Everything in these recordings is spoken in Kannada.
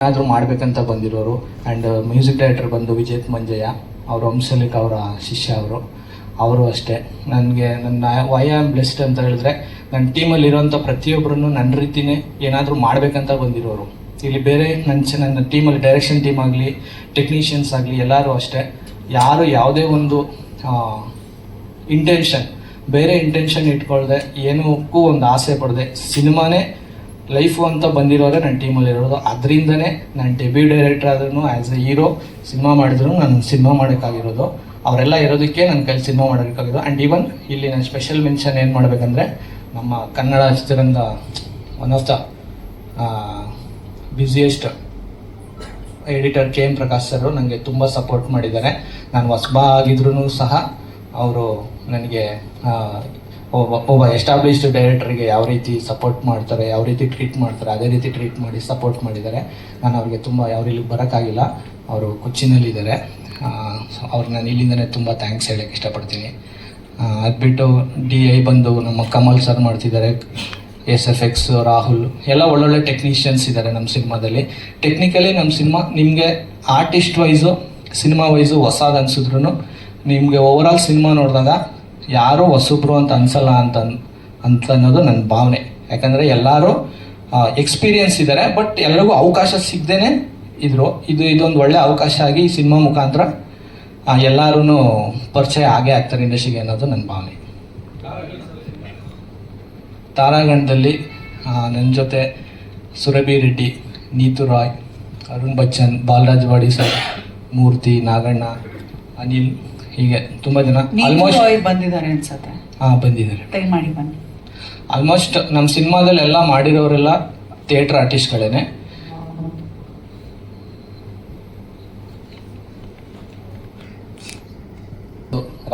ಏನಾದರೂ ಮಾಡಬೇಕಂತ ಬಂದಿರೋರು ಆ್ಯಂಡ್ ಮ್ಯೂಸಿಕ್ ಡೈರೆಕ್ಟರ್ ಬಂದು ವಿಜೇತ್ ಮಂಜಯ್ಯ ಅವರು ಹಂಸಲಿಕ್ ಅವರ ಶಿಷ್ಯ ಅವರು ಅವರು ಅಷ್ಟೇ. ನನಗೆ ನನ್ನ ವೈ ಆಮ್ ಬ್ಲೆಸ್ಡ್ ಅಂತ ಹೇಳಿದ್ರೆ ನನ್ನ ಟೀಮಲ್ಲಿ ಇರೋಂಥ ಪ್ರತಿಯೊಬ್ಬರನ್ನು ನನ್ನ ರೀತಿನೇ ಏನಾದರೂ ಮಾಡಬೇಕಂತ ಬಂದಿರೋರು. ಇಲ್ಲಿ ಬೇರೆ ನನ್ನ ನನ್ನ ಟೀಮಲ್ಲಿ ಡೈರೆಕ್ಷನ್ ಟೀಮ್ ಆಗಲಿ ಟೆಕ್ನಿಷಿಯನ್ಸ್ ಆಗಲಿ ಎಲ್ಲರೂ ಅಷ್ಟೇ. ಯಾರು ಯಾವುದೇ ಒಂದು ಇಂಟೆನ್ಷನ್ ಬೇರೆ ಇಂಟೆನ್ಷನ್ ಇಟ್ಕೊಳ್ಳದೆ ಏನಕ್ಕೂ ಒಂದು ಆಸೆ ಪಡದೆ. ಸಿನಿಮಾನೇ ಲೈಫು ಅಂತ ಬಂದಿರೋರೆ ನನ್ನ ಟೀಮಲ್ಲಿ ಇರೋದು. ಅದರಿಂದನೇ ನಾನು ಡೆಬ್ಯೂ ಡೈರೆಕ್ಟರ್ ಆದ್ರೂ ಆ್ಯಸ್ ಎ ಹೀರೋ ಸಿನಿಮಾ ಮಾಡಿದ್ರು, ನಾನು ಸಿನಿಮಾ ಮಾಡೋಕ್ಕಾಗಿರೋದು. ಅವರೆಲ್ಲ ಇರೋದಕ್ಕೆ ನನ್ನ ಕೈಲಿ ಸಿನಿಮಾ ಮಾಡೋಕ್ಕಾಗಿರೋದು. ಆ್ಯಂಡ್ ಈವನ್ ಇಲ್ಲಿ ನಾನು ಸ್ಪೆಷಲ್ ಮೆನ್ಷನ್ ಏನು ಮಾಡಬೇಕಂದ್ರೆ, ನಮ್ಮ ಕನ್ನಡ ಚಿತ್ರರಂಗ one of the busiest editor K M Prakash sir ನನಗೆ ತುಂಬ ಸಪೋರ್ಟ್ ಮಾಡಿದ್ದಾರೆ. ನಾನು ಹೊಸಬ ಆಗಿದ್ರು ಸಹ, ಅವರು ನನಗೆ ಒಬ್ಬ ಒಬ್ಬ ಎಸ್ಟಾಬ್ಲಿಷ್ಡ್ ಡೈರೆಕ್ಟರ್ಗೆ ಯಾವ ರೀತಿ ಸಪೋರ್ಟ್ ಮಾಡ್ತಾರೆ, ಯಾವ ರೀತಿ ಟ್ರೀಟ್ ಮಾಡ್ತಾರೆ, ಅದೇ ರೀತಿ ಟ್ರೀಟ್ ಮಾಡಿ ಸಪೋರ್ಟ್ ಮಾಡಿದ್ದಾರೆ. ನಾನು ಅವ್ರಿಗೆ ತುಂಬ ಯಾವ ಇಲ್ಲಿ ಬರೋಕ್ಕಾಗಿಲ್ಲ. ಅವರು ಕೊಚ್ಚಿನಲ್ಲಿದ್ದಾರೆ. ಅವ್ರು ನಾನು ಇಲ್ಲಿಂದನೇ ತುಂಬ ಥ್ಯಾಂಕ್ಸ್ ಹೇಳೋಕ್ಕೆ ಇಷ್ಟಪಡ್ತೀನಿ. ಅದು ಬಿಟ್ಟು ಡಿ ಐ ಬಂದು ನಮ್ಮ ಕಮಲ್ ಸರ್ ಮಾಡ್ತಿದ್ದಾರೆ, ಎಸ್ ಎಫ್ ಎಕ್ಸ್, ರಾಹುಲ್, ಎಲ್ಲ ಒಳ್ಳೊಳ್ಳೆ ಟೆಕ್ನಿಷಿಯನ್ಸ್ ಇದ್ದಾರೆ ನಮ್ಮ ಸಿನಿಮಾದಲ್ಲಿ. ಟೆಕ್ನಿಕಲಿ ನಮ್ಮ ಸಿನಿಮಾ ನಿಮಗೆ ಆರ್ಟಿಸ್ಟ್ ವೈಸು ಸಿನಿಮಾ ವೈಸು ಹೊಸದು ನಿಮಗೆ ನಿಮಗೆ ಓವರಾಲ್ ಸಿನಿಮಾ ನೋಡಿದಾಗ ಯಾರೂ ಹೊಸಬ್ರು ಅಂತ ಅನ್ಸಲ್ಲ ಅಂತ ಅಂತ ಅನ್ನೋದು ನನ್ನ ಭಾವನೆ. ಯಾಕಂದರೆ ಎಲ್ಲರೂ ಎಕ್ಸ್ಪೀರಿಯನ್ಸ್ ಇದ್ದಾರೆ ಬಟ್ ಎಲ್ಲರಿಗೂ ಅವಕಾಶ ಸಿಗದೇನೆ ಇದ್ರು. ಇದು, ಇದೊಂದು ಒಳ್ಳೆ ಅವಕಾಶ ಆಗಿ ಈ ಸಿನಿಮಾ ಮುಖಾಂತರ ಎಲ್ಲರೂ ಪರಿಚಯ ಆಗೇ ಆಗ್ತಾರೆ ಇಂಡಸ್ಟ್ರಿಗೆ ಅನ್ನೋದು ನನ್ನ ಭಾವನೆ. ತಾರಾಗಣದಲ್ಲಿ ನನ್ನ ಜೊತೆ ಸುರಭಿ ರೆಡ್ಡಿ, ನೀತು ರಾಯ್, ಅರುಣ್ ಬಚ್ಚನ್ ಬಾಲರಾಜ್ ವಾಡಿ ಸರ್, ಮೂರ್ತಿ, ನಾಗಣ್ಣ, ಅನಿಲ್ ಹೀಗೆ ತುಂಬಾ ಜನ ಆಲ್ಮೋಸ್ಟ್ ಬಂದಿದ್ದಾರೆ ಅನ್ಸತ್ತೆ. ಹಾಂ ಬಂದಿದ್ದಾರೆ. ದಯಮಾಡಿ ಬನ್ನಿ. ಆಲ್ಮೋಸ್ಟ್ ನಮ್ಮ ಸಿನಿಮಾದಲ್ಲಿ ಎಲ್ಲ ಮಾಡಿರೋರೆಲ್ಲ ಥಿಯೇಟರ್ ಆರ್ಟಿಸ್ಟ್ಗಳೇನೆ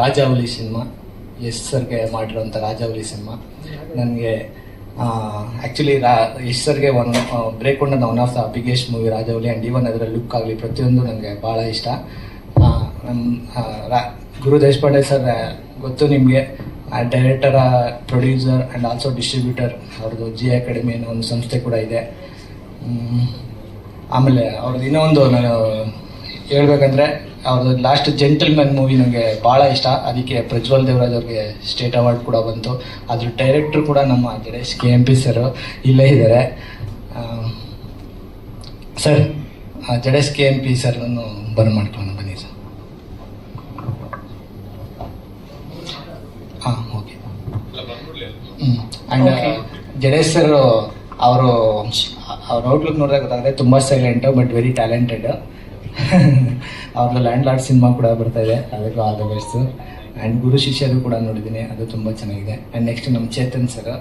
ರಾಜಾವಲಿ ಸಿನಿಮಾ ಎಸ್ ಸರ್ಗೆ ಮಾಡಿರೋಂಥ ರಾಜಾವಲಿ ಸಿನಿಮಾ. ನನಗೆ ಆ್ಯಕ್ಚುಲಿ ರಾ ಎಸ್ ಸರ್ಗೆ one break one one of the biggest movie Rajavali and even ಅದರ ಲುಕ್ ಆಗಲಿ ಪ್ರತಿಯೊಂದು ನನಗೆ ಭಾಳ ಇಷ್ಟ. ನಮ್ಮ ಗುರು ದೇಶಪಾಂಡೆ ಸರ್ ಗೊತ್ತು ನಿಮಗೆ. ಆ director producer and also distributor ಅವ್ರದ್ದು ಜಿ ಅಕಾಡೆಮಿ ಅನ್ನೋ ಒಂದು ಸಂಸ್ಥೆ ಕೂಡ ಇದೆ. ಆಮೇಲೆ ಅವ್ರದ್ದು ಇನ್ನೂ ಒಂದು ನಾನು ಹೇಳ್ಬೇಕಂದ್ರೆ ಅವ್ರದ್ದು ಲಾಸ್ಟ್ ಜೆಂಟಲ್ಮನ್ ಮೂವಿ ನನಗೆ ಭಾಳ ಇಷ್ಟ. ಅದಕ್ಕೆ ಪ್ರಜ್ವಲ್ ದೇವರಾಜ್ ಅವ್ರಿಗೆ ಸ್ಟೇಟ್ ಅವಾರ್ಡ್ ಕೂಡ ಬಂತು. ಅದ್ರ ಡೈರೆಕ್ಟ್ರು ಕೂಡ ನಮ್ಮ Ganesh K M P sir ಇಲ್ಲೇ ಇದ್ದಾರೆ sir Jadesh K M P ಸರ್ನನ್ನು ಬರ ಮಾಡ್ಕೊಂಡು ಬನ್ನಿ ಸರ್ ಹಾಂ ಓಕೆ ಆ್ಯಂಡ್. ಜಡೇಶ್ ಸರ್ ಅವರು ಅವ್ರ ಔಟ್ಲುಕ್ ನೋಡಿದಾಗ ಗೊತ್ತಾಗುತ್ತೆ ತುಂಬ ಸೈಲೆಂಟ್ ಬಟ್ ವೆರಿ ಟ್ಯಾಲೆಂಟೆಡ್ ಅವ್ರದ್ದು ಲ್ಯಾಂಡ್ ಲಾರ್ಡ್ ಸಿನಿಮಾ ಕೂಡ ಬರ್ತಾ ಇದೆ. ಅದಕ್ಕೂ all the best and Guru Shishyaru ಕೂಡ ನೋಡಿದ್ದೀನಿ. ಅದು ತುಂಬ ಚೆನ್ನಾಗಿದೆ. ಆ್ಯಂಡ್ ನೆಕ್ಸ್ಟ್ ನಮ್ಮ ಚೇತನ್ ಸರ್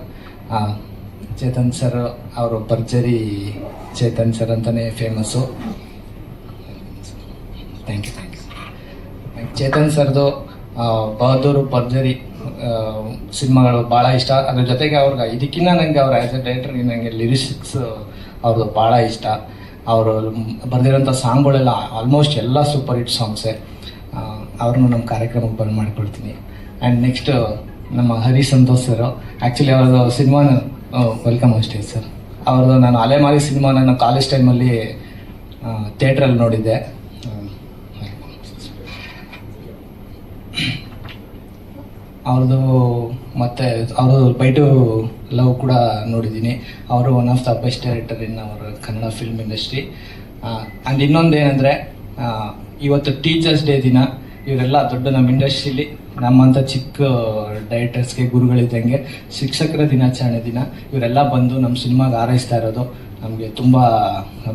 ಚೇತನ್ ಸರ್ ಅವರು ಭರ್ಜರಿ ಚೇತನ್ ಸರ್ ಅಂತಲೇ famous thank you thank you Chetan ಸರ್ದು ಬಹದ್ದೂರು ಭರ್ಜರಿ ಸಿನಿಮಾಗಳು ಭಾಳ ಇಷ್ಟ. ಅದ್ರ ಜೊತೆಗೆ ಅವ್ರಿಗೆ ಇದಕ್ಕಿಂತ ನನಗೆ ಅವ್ರ ಆ್ಯಸ್ ಎ ಡೈರೆಕ್ಟರ್ ನನಗೆ ಲಿರಿಕ್ಸ್ ಅವ್ರದ್ದು ಭಾಳ ಇಷ್ಟ. ಅವರು ಬರೆದಿರೋಂಥ ಸಾಂಗ್ಗಳೆಲ್ಲ ಆಲ್ಮೋಸ್ಟ್ ಎಲ್ಲ ಸೂಪರ್ ಹಿಟ್ ಸಾಂಗ್ಸೇ ಅವ್ರನ್ನೂ ನಮ್ಮ ಕಾರ್ಯಕ್ರಮಕ್ಕೆ ಬಂದು ಮಾಡ್ಕೊಳ್ತೀನಿ ಆ್ಯಂಡ್ ನೆಕ್ಸ್ಟ್ ನಮ್ಮ ಹರಿ ಸಂತೋಷ್ ಸರ್ ಆ್ಯಕ್ಚುಲಿ ಅವ್ರದ್ದು ಸಿನಿಮಾನ ವೆಲ್ಕಮ್ ಅಷ್ಟೇ ಸರ್ ಅವ್ರದ್ದು ನಾನು ಅಲೆಮಾರಿ ಸಿನಿಮಾ ನನ್ನ ಕಾಲೇಜ್ ಟೈಮಲ್ಲಿ ಥಿಯೇಟ್ರಲ್ಲಿ ನೋಡಿದ್ದೆ. ಅವ್ರದ್ದು ಮತ್ತೆ ಅವರು ಬೈಟು ಲವ್ ಕೂಡ ನೋಡಿದ್ದೀನಿ. ಅವರು one of the best director in our Kannada film industry and ಇನ್ನೊಂದು ಏನಂದರೆ ಇವತ್ತು ಟೀಚರ್ಸ್ ಡೇ ದಿನ. ಇವರೆಲ್ಲ ದೊಡ್ಡ ನಮ್ಮ ಇಂಡಸ್ಟ್ರಿಲಿ ನಮ್ಮಂಥ ಚಿಕ್ಕ ಡೈರೆಕ್ಟರ್ಸ್ಗೆ ಗುರುಗಳಿದ್ದಂಗೆ ಶಿಕ್ಷಕರ ದಿನಾಚರಣೆ ದಿನ. ಇವರೆಲ್ಲ ಬಂದು ನಮ್ಮ ಸಿನಿಮಾಗೆ ಹಾರೈಸ್ತಾ ಇರೋದು. ನಮಗೆ ತುಂಬ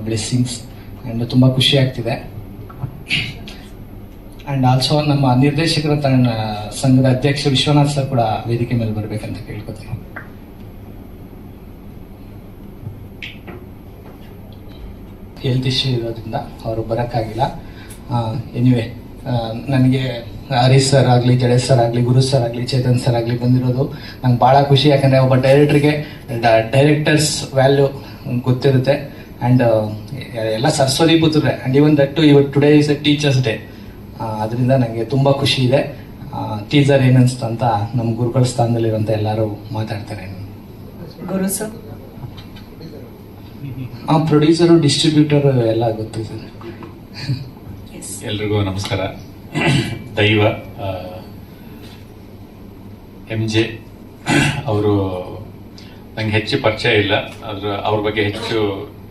ಬ್ಲೆಸ್ಸಿಂಗ್ಸ್ ಆ್ಯಂಡ್ ತುಂಬ ಖುಷಿ ಆಗ್ತಿದೆ. ಆ್ಯಂಡ್ ಆಲ್ಸೋ ನಮ್ಮ ನಿರ್ದೇಶಕರ ತನ್ನ ಸಂಘದ ಅಧ್ಯಕ್ಷ ವಿಶ್ವನಾಥ್ ಸರ್ ಕೂಡ ವೇದಿಕೆ ಮೇಲೆ ಬರಬೇಕಂತ ಕೇಳ್ಕೊತೀನಿ. ಹೆಲ್ತ್ ಇಶ್ಯೂ ಇರೋದ್ರಿಂದ ಅವರು ಬರೋಕ್ಕಾಗಿಲ್ಲ. ಎನಿವೆ ನನಗೆ ಹರೀಶ್ ಸರ್ ಆಗಲಿ ಜಡೇಶ್ ಸರ್ ಆಗಲಿ, ಗುರು ಸರ್ ಆಗಲಿ, ಚೇತನ್ ಸರ್ ಆಗಲಿ ಬಂದಿರೋದು ನಂಗೆ ಭಾಳ ಖುಷಿ. ಯಾಕಂದರೆ ಒಬ್ಬ ಡೈರೆಕ್ಟ್ರಿಗೆ ಡೈರೆಕ್ಟರ್ಸ್ ವ್ಯಾಲ್ಯೂ ಗೊತ್ತಿರುತ್ತೆ. ಆ್ಯಂಡ್ ಎಲ್ಲ ಸರಸ್ವತಿ ಪುತ್ರರೆ ಆ್ಯಂಡ್ ಇವನ್ ದಟ್ಟು ಇವತ್ತು today is a teachers day ಅದರಿಂದ ನನಗೆ ತುಂಬ ಖುಷಿ ಇದೆ. ಟೀಸರ್ ಏನನ್ಸ್ತಂತ ಅಂತ ನಮ್ಮ ಗುರುಗಳ ಸ್ಥಾನದಲ್ಲಿರುವಂಥ ಎಲ್ಲರೂ ಮಾತಾಡ್ತಾರೆ. ಗುರು ಸರ್? ಆ ಪ್ರೊಡ್ಯೂಸರು ಡಿಸ್ಟ್ರಿಬ್ಯೂಟರ್ ಎಲ್ಲ ಗೊತ್ತು ಸರ್. ಎಲ್ರಿಗೂ ನಮಸ್ಕಾರ. ದೈವ ಎಂ ಜೆ ಅವರು ನಂಗೆ ಹೆಚ್ಚು ಪರಿಚಯ ಇಲ್ಲ. ಅದ್ರ ಅವ್ರ ಬಗ್ಗೆ ಹೆಚ್ಚು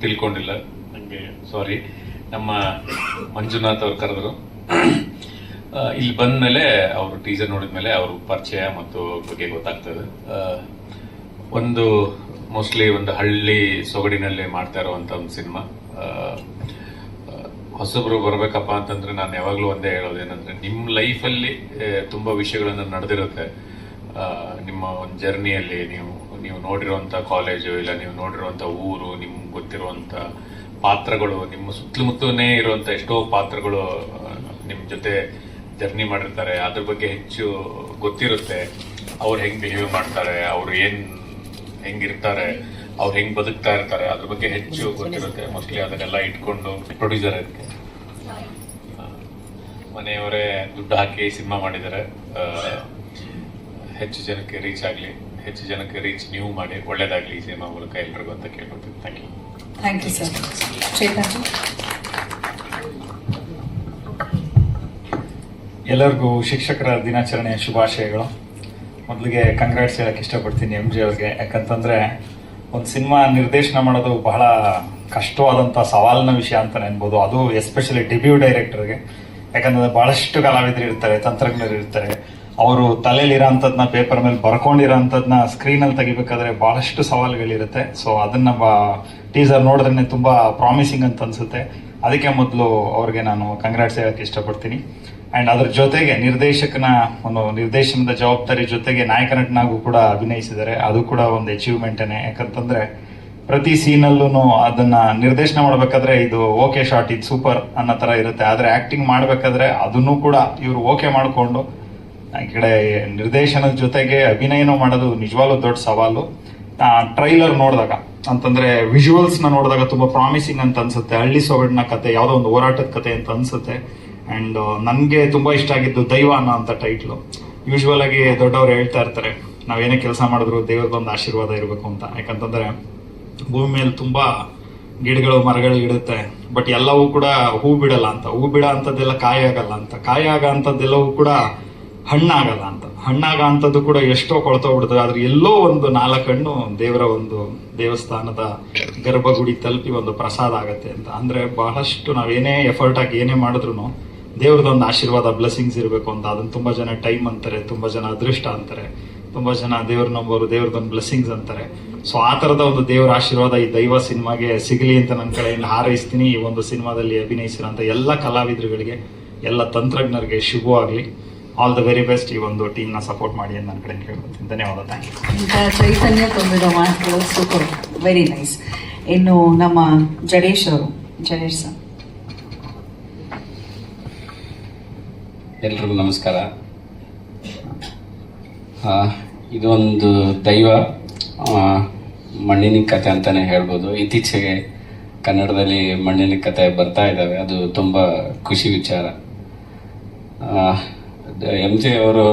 ತಿಳ್ಕೊಂಡಿಲ್ಲ. ನನಗೆ ಸಾರಿ ನಮ್ಮ ಮಂಜುನಾಥ್ ಅವ್ರು ಕರೆದ್ರು. ಇಲ್ಲಿ ಬಂದ ಮೇಲೆ ಅವರು ಟೀಸರ್ ನೋಡಿದ ಮೇಲೆ ಅವ್ರ ಪರಿಚಯ ಮತ್ತು ಬಗ್ಗೆ ಗೊತ್ತಾಗ್ತದೆ. ಒಂದು ಮೋಸ್ಟ್ಲಿ ಒಂದು ಹಳ್ಳಿ ಸೊಗಡಿನಲ್ಲಿ ಮಾಡ್ತಾ ಇರುವಂತ ಒಂದು ಸಿನಿಮಾ ಹೊಸಬ್ರು ಬರ್ಬೇಕಪ್ಪ ಅಂತಂದ್ರೆ ನಾನು ಯಾವಾಗ್ಲೂ ಒಂದೇ ಹೇಳೋದೇನಂದ್ರೆ ನಿಮ್ಮ ಲೈಫಲ್ಲಿ ತುಂಬಾ ವಿಷಯಗಳನ್ನು ನಡೆದಿರುತ್ತೆ. ನಿಮ್ಮ ಒಂದು ಜರ್ನಿಯಲ್ಲಿ ನೀವು ನೀವು ನೋಡಿರುವಂತ ಕಾಲೇಜು ಇಲ್ಲ ನೀವು ನೋಡಿರುವಂತ ಊರು, ನಿಮ್ಗೆ ಗೊತ್ತಿರುವಂತ ಪಾತ್ರಗಳು, ನಿಮ್ಮ ಸುತ್ತಮುತ್ತಲೇ ಇರುವಂತ ಎಷ್ಟೋ ಪಾತ್ರಗಳು ಆ, ನಿಮ್ ಜೊತೆ ಜರ್ನಿ ಮಾಡಿರ್ತಾರೆ ಅದ್ರ ಬಗ್ಗೆ ಹೆಚ್ಚು ಗೊತ್ತಿರುತ್ತೆ. ಅವ್ರು ಹೆಂಗ್ ಬಿಹೇವ್ ಮಾಡ್ತಾರೆ ಅವ್ರು ಏನ್ ಹೆಂಗಿರ್ತಾರೆ ಅವ್ರು ಹೆಂಗ್ ಬದುಕ್ತಾ ಇರ್ತಾರೆ ಅದ್ರ ಬಗ್ಗೆ ಹೆಚ್ಚು ಗೊತ್ತಿರುತ್ತೆ. ಮೋಸ್ಟ್ಲಿ ಅದನ್ನೆಲ್ಲ ಇಟ್ಕೊಂಡು ಪ್ರೊಡ್ಯೂಸರ್ ಅದಕ್ಕೆ ಮನೆಯವರೇ ದುಡ್ಡು ಹಾಕಿ ಸಿನಿಮಾ ಮಾಡಿದ್ದಾರೆ. ಹೆಚ್ಚು ಜನಕ್ಕೆ ರೀಚ್ ಆಗಲಿ ಹೆಚ್ಚು ಜನಕ್ಕೆ ರೀಚ್ ನೀವು ಮಾಡಿ ಒಳ್ಳೇದಾಗ್ಲಿ ಈ ಸಿನಿಮಾ ಮೂಲಕ ಎಲ್ರಿಗೂ ಅಂತ ಕೇಳ್ಕೊತೀನಿ thank you thank you sir ಎಲ್ಲರಿಗೂ ಶಿಕ್ಷಕರ ದಿನಾಚರಣೆಯ ಶುಭಾಶಯಗಳು. ಮೊದಲಿಗೆ ಕಂಗ್ರಾಟ್ಸ್ ಹೇಳಕ್ಕೆ ಇಷ್ಟಪಡ್ತೀನಿ ಎಂ ಜಿ ಅವ್ರಿಗೆ. ಯಾಕಂತಂದ್ರೆ ಒಂದು ಸಿನಿಮಾ ನಿರ್ದೇಶನ ಮಾಡೋದು ಬಹಳ ಕಷ್ಟವಾದಂಥ ಸವಾಲಿನ ವಿಷಯ ಅಂತಲೇ ಅನ್ಬೋದು. ಅದು ಎಸ್ಪೆಷಲಿ ಡೆಬ್ಯೂ ಡೈರೆಕ್ಟರ್ಗೆ ಯಾಕಂದರೆ ಬಹಳಷ್ಟು ಕಲಾವಿದರು ಇರ್ತಾರೆ, ತಂತ್ರಜ್ಞರು ಇರ್ತಾರೆ. ಅವರು ತಲೆಯಲ್ಲಿ ಇರೋಂಥದ್ನ ಪೇಪರ್ ಮೇಲೆ ಬರ್ಕೊಂಡಿರೋಂಥದ್ನ ಸ್ಕ್ರೀನಲ್ಲಿ ತೆಗಿಬೇಕಾದ್ರೆ ಬಹಳಷ್ಟು ಸವಾಲುಗಳಿರುತ್ತೆ. ಸೊ ನಮ್ಮ ಟೀಸರ್ ನೋಡಿದ್ರೆ ತುಂಬಾ ಪ್ರಾಮಿಸಿಂಗ್ ಅಂತ ಅನ್ಸುತ್ತೆ. ಅದಕ್ಕೆ ಮೊದಲು ಅವ್ರಿಗೆ ನಾನು ಕಂಗ್ರಾಟ್ಸ್ ಹೇಳಕ್ಕೆ ಇಷ್ಟಪಡ್ತೀನಿ. ಅಂಡ್ ಅದರ ಜೊತೆಗೆ ನಿರ್ದೇಶಕನ ಒಂದು ನಿರ್ದೇಶನದ ಜವಾಬ್ದಾರಿ ಜೊತೆಗೆ ನಾಯಕ ನಟನಾಗೂ ಕೂಡ ಅಭಿನಯಿಸಿದ್ದಾರೆ. ಅದು ಕೂಡ ಒಂದು ಅಚೀವ್ಮೆಂಟೇನೆ ಯಾಕಂತಂದ್ರೆ ಪ್ರತಿ ಸೀನಲ್ಲೂ ಅದನ್ನ ನಿರ್ದೇಶನ ಮಾಡ್ಬೇಕಾದ್ರೆ ಇದು ಓಕೆ ಶಾಟ್, ಇದು ಸೂಪರ್ ಅನ್ನೋ ತರ ಇರುತ್ತೆ. ಆದ್ರೆ ಆಕ್ಟಿಂಗ್ ಮಾಡ್ಬೇಕಾದ್ರೆ ಅದನ್ನು ಕೂಡ ಇವರು ಓಕೆ ಮಾಡಿಕೊಂಡು ಕಡೆ ನಿರ್ದೇಶನದ ಜೊತೆಗೆ ಅಭಿನಯನೂ ಮಾಡೋದು ನಿಜವಾಗ್ಲೂ ದೊಡ್ಡ ಸವಾಲು. ಟ್ರೈಲರ್ ನೋಡಿದಾಗ, ಅಂತಂದ್ರೆ ವಿಜುವಲ್ಸ್ನ ನೋಡಿದಾಗ ತುಂಬಾ ಪ್ರಾಮಿಸಿಂಗ್ ಅಂತ ಅನ್ಸುತ್ತೆ. ಹಳ್ಳಿ ಸೊಗಡಿನ ಕತೆ, ಯಾವ್ದೋ ಒಂದು ಹೋರಾಟದ ಕತೆ ಅಂತ ಅನ್ಸುತ್ತೆ. ಅಂಡ್ ನನಗೆ ತುಂಬಾ ಇಷ್ಟ ಆಗಿದ್ದು ದೈವ ಅನ್ನೋ ಅಂತ ಟೈಟ್ಲು ಯೂಶ್ವಲ್ ಆಗಿ ದೊಡ್ಡವ್ರು ಹೇಳ್ತಾ ಇರ್ತಾರೆ ನಾವೇನೇ ಕೆಲಸ ಮಾಡಿದ್ರು ದೇವ್ರದೊಂದು ಆಶೀರ್ವಾದ ಇರಬೇಕು ಅಂತ. ಯಾಕಂತಂದ್ರೆ, ಭೂಮಿ ಮೇಲೆ ತುಂಬಾ ಗಿಡಗಳು, ಮರಗಳು ಇಡುತ್ತೆ ಬಟ್ ಎಲ್ಲವೂ ಕೂಡ ಹೂ ಬಿಡಲ್ಲ ಅಂತ. ಹೂ ಬಿಡ ಅಂಥದ್ದೆಲ್ಲ ಕಾಯಿ ಆಗಲ್ಲ ಅಂತ. ಕಾಯಾಗ ಆಗ ಅಂತದ್ದೆಲ್ಲವೂ ಕೂಡ ಹಣ್ಣಾಗಲ್ಲ ಅಂತ. ಹಣ್ಣಾಗ ಅಂತದ್ದು ಕೂಡ ಎಷ್ಟೋ ಕೊಳ್ತೋಗ್ಬಿಡ್ತದೆ ಆದ್ರೆ ಎಲ್ಲೋ ಒಂದು ನಾಲ್ಕು ಹಣ್ಣು ದೇವರ ಒಂದು ದೇವಸ್ಥಾನದ ಗರ್ಭಗುಡಿ ತಲುಪಿ ಒಂದು ಪ್ರಸಾದ ಆಗತ್ತೆ ಅಂತ. ಅಂದ್ರೆ ಬಹಳಷ್ಟು ನಾವೇನೇ ಎಫರ್ಟ್ ಆಗಿ ಏನೇ ಮಾಡಿದ್ರು ದೇವ್ರದೊಂದು ಆಶೀರ್ವಾದ ಬ್ಲೆಸ್ಸಿಂಗ್ಸ್ ಇರಬೇಕು ಅಂತ. ಅದನ್ನು ತುಂಬಾ ಜನ ಟೈಮ್ ಅಂತಾರೆ, ತುಂಬಾ ಜನ ಅದೃಷ್ಟ ಅಂತಾರೆ. ತುಂಬಾ ಜನ ದೇವ್ರ ನಂಬೋರು, ದೇವ್ರದೊಂದು ಬ್ಲೆಸ್ಸಿಂಗ್ಸ್ ಅಂತಾರೆ. ಸೊ ಆ ತರದ ಒಂದು ದೇವರ ಆಶೀರ್ವಾದ ಈ ದೈವ ಸಿನಿಮಾಗೆ ಸಿಗಲಿ ಅಂತ ನನ್ನ ಕಡೆಯಿಂದ ಹಾರೈಸ್ತೀನಿ. ಈ ಒಂದು ಸಿನಿಮಾದಲ್ಲಿ ಅಭಿನಯಿಸಿರೋಂಥ ಎಲ್ಲ ಕಲಾವಿದರುಗಳಿಗೆ, ಎಲ್ಲ ತಂತ್ರಜ್ಞರಿಗೆ ಶುಭವಾಗಲಿ. ಆಲ್ ದ ವೆರಿ ಬೆಸ್ಟ್ ಈ ಒಂದು ಟೀಮ್ನ ಸಪೋರ್ಟ್ ಮಾಡಿ ಅಂತ ನನ್ನ ಕಡೆ ಕೇಳ್ಕೊತೀನಿ ಧನ್ಯವಾದ. ಥ್ಯಾಂಕ್ ಯು ಚೈತನ್ಯ ತುಂಬಿದ ಮಾತುಗಳು ಸೂಪರ್ ವೆರಿ ನೈಸ್ ಇನ್ನು ನಮ್ಮ ಜಡೇಶ್ ಅವರು, ಜಡೇಶ್ ಸರ್. ಎಲ್ರಿಗೂ ನಮಸ್ಕಾರ. ಇದೊಂದು ದೈವ ಮಣ್ಣಿನ ಕತೆ ಅಂತಾನೆ ಹೇಳ್ಬೋದು. ಇತ್ತೀಚೆಗೆ ಕನ್ನಡದಲ್ಲಿ ಮಣ್ಣಿನ ಕತೆ ಬರ್ತಾ ಇದ್ದಾವೆ. ಅದು ತುಂಬ ಖುಷಿ ವಿಚಾರ. ಎಂ ಜೆ ಅವರು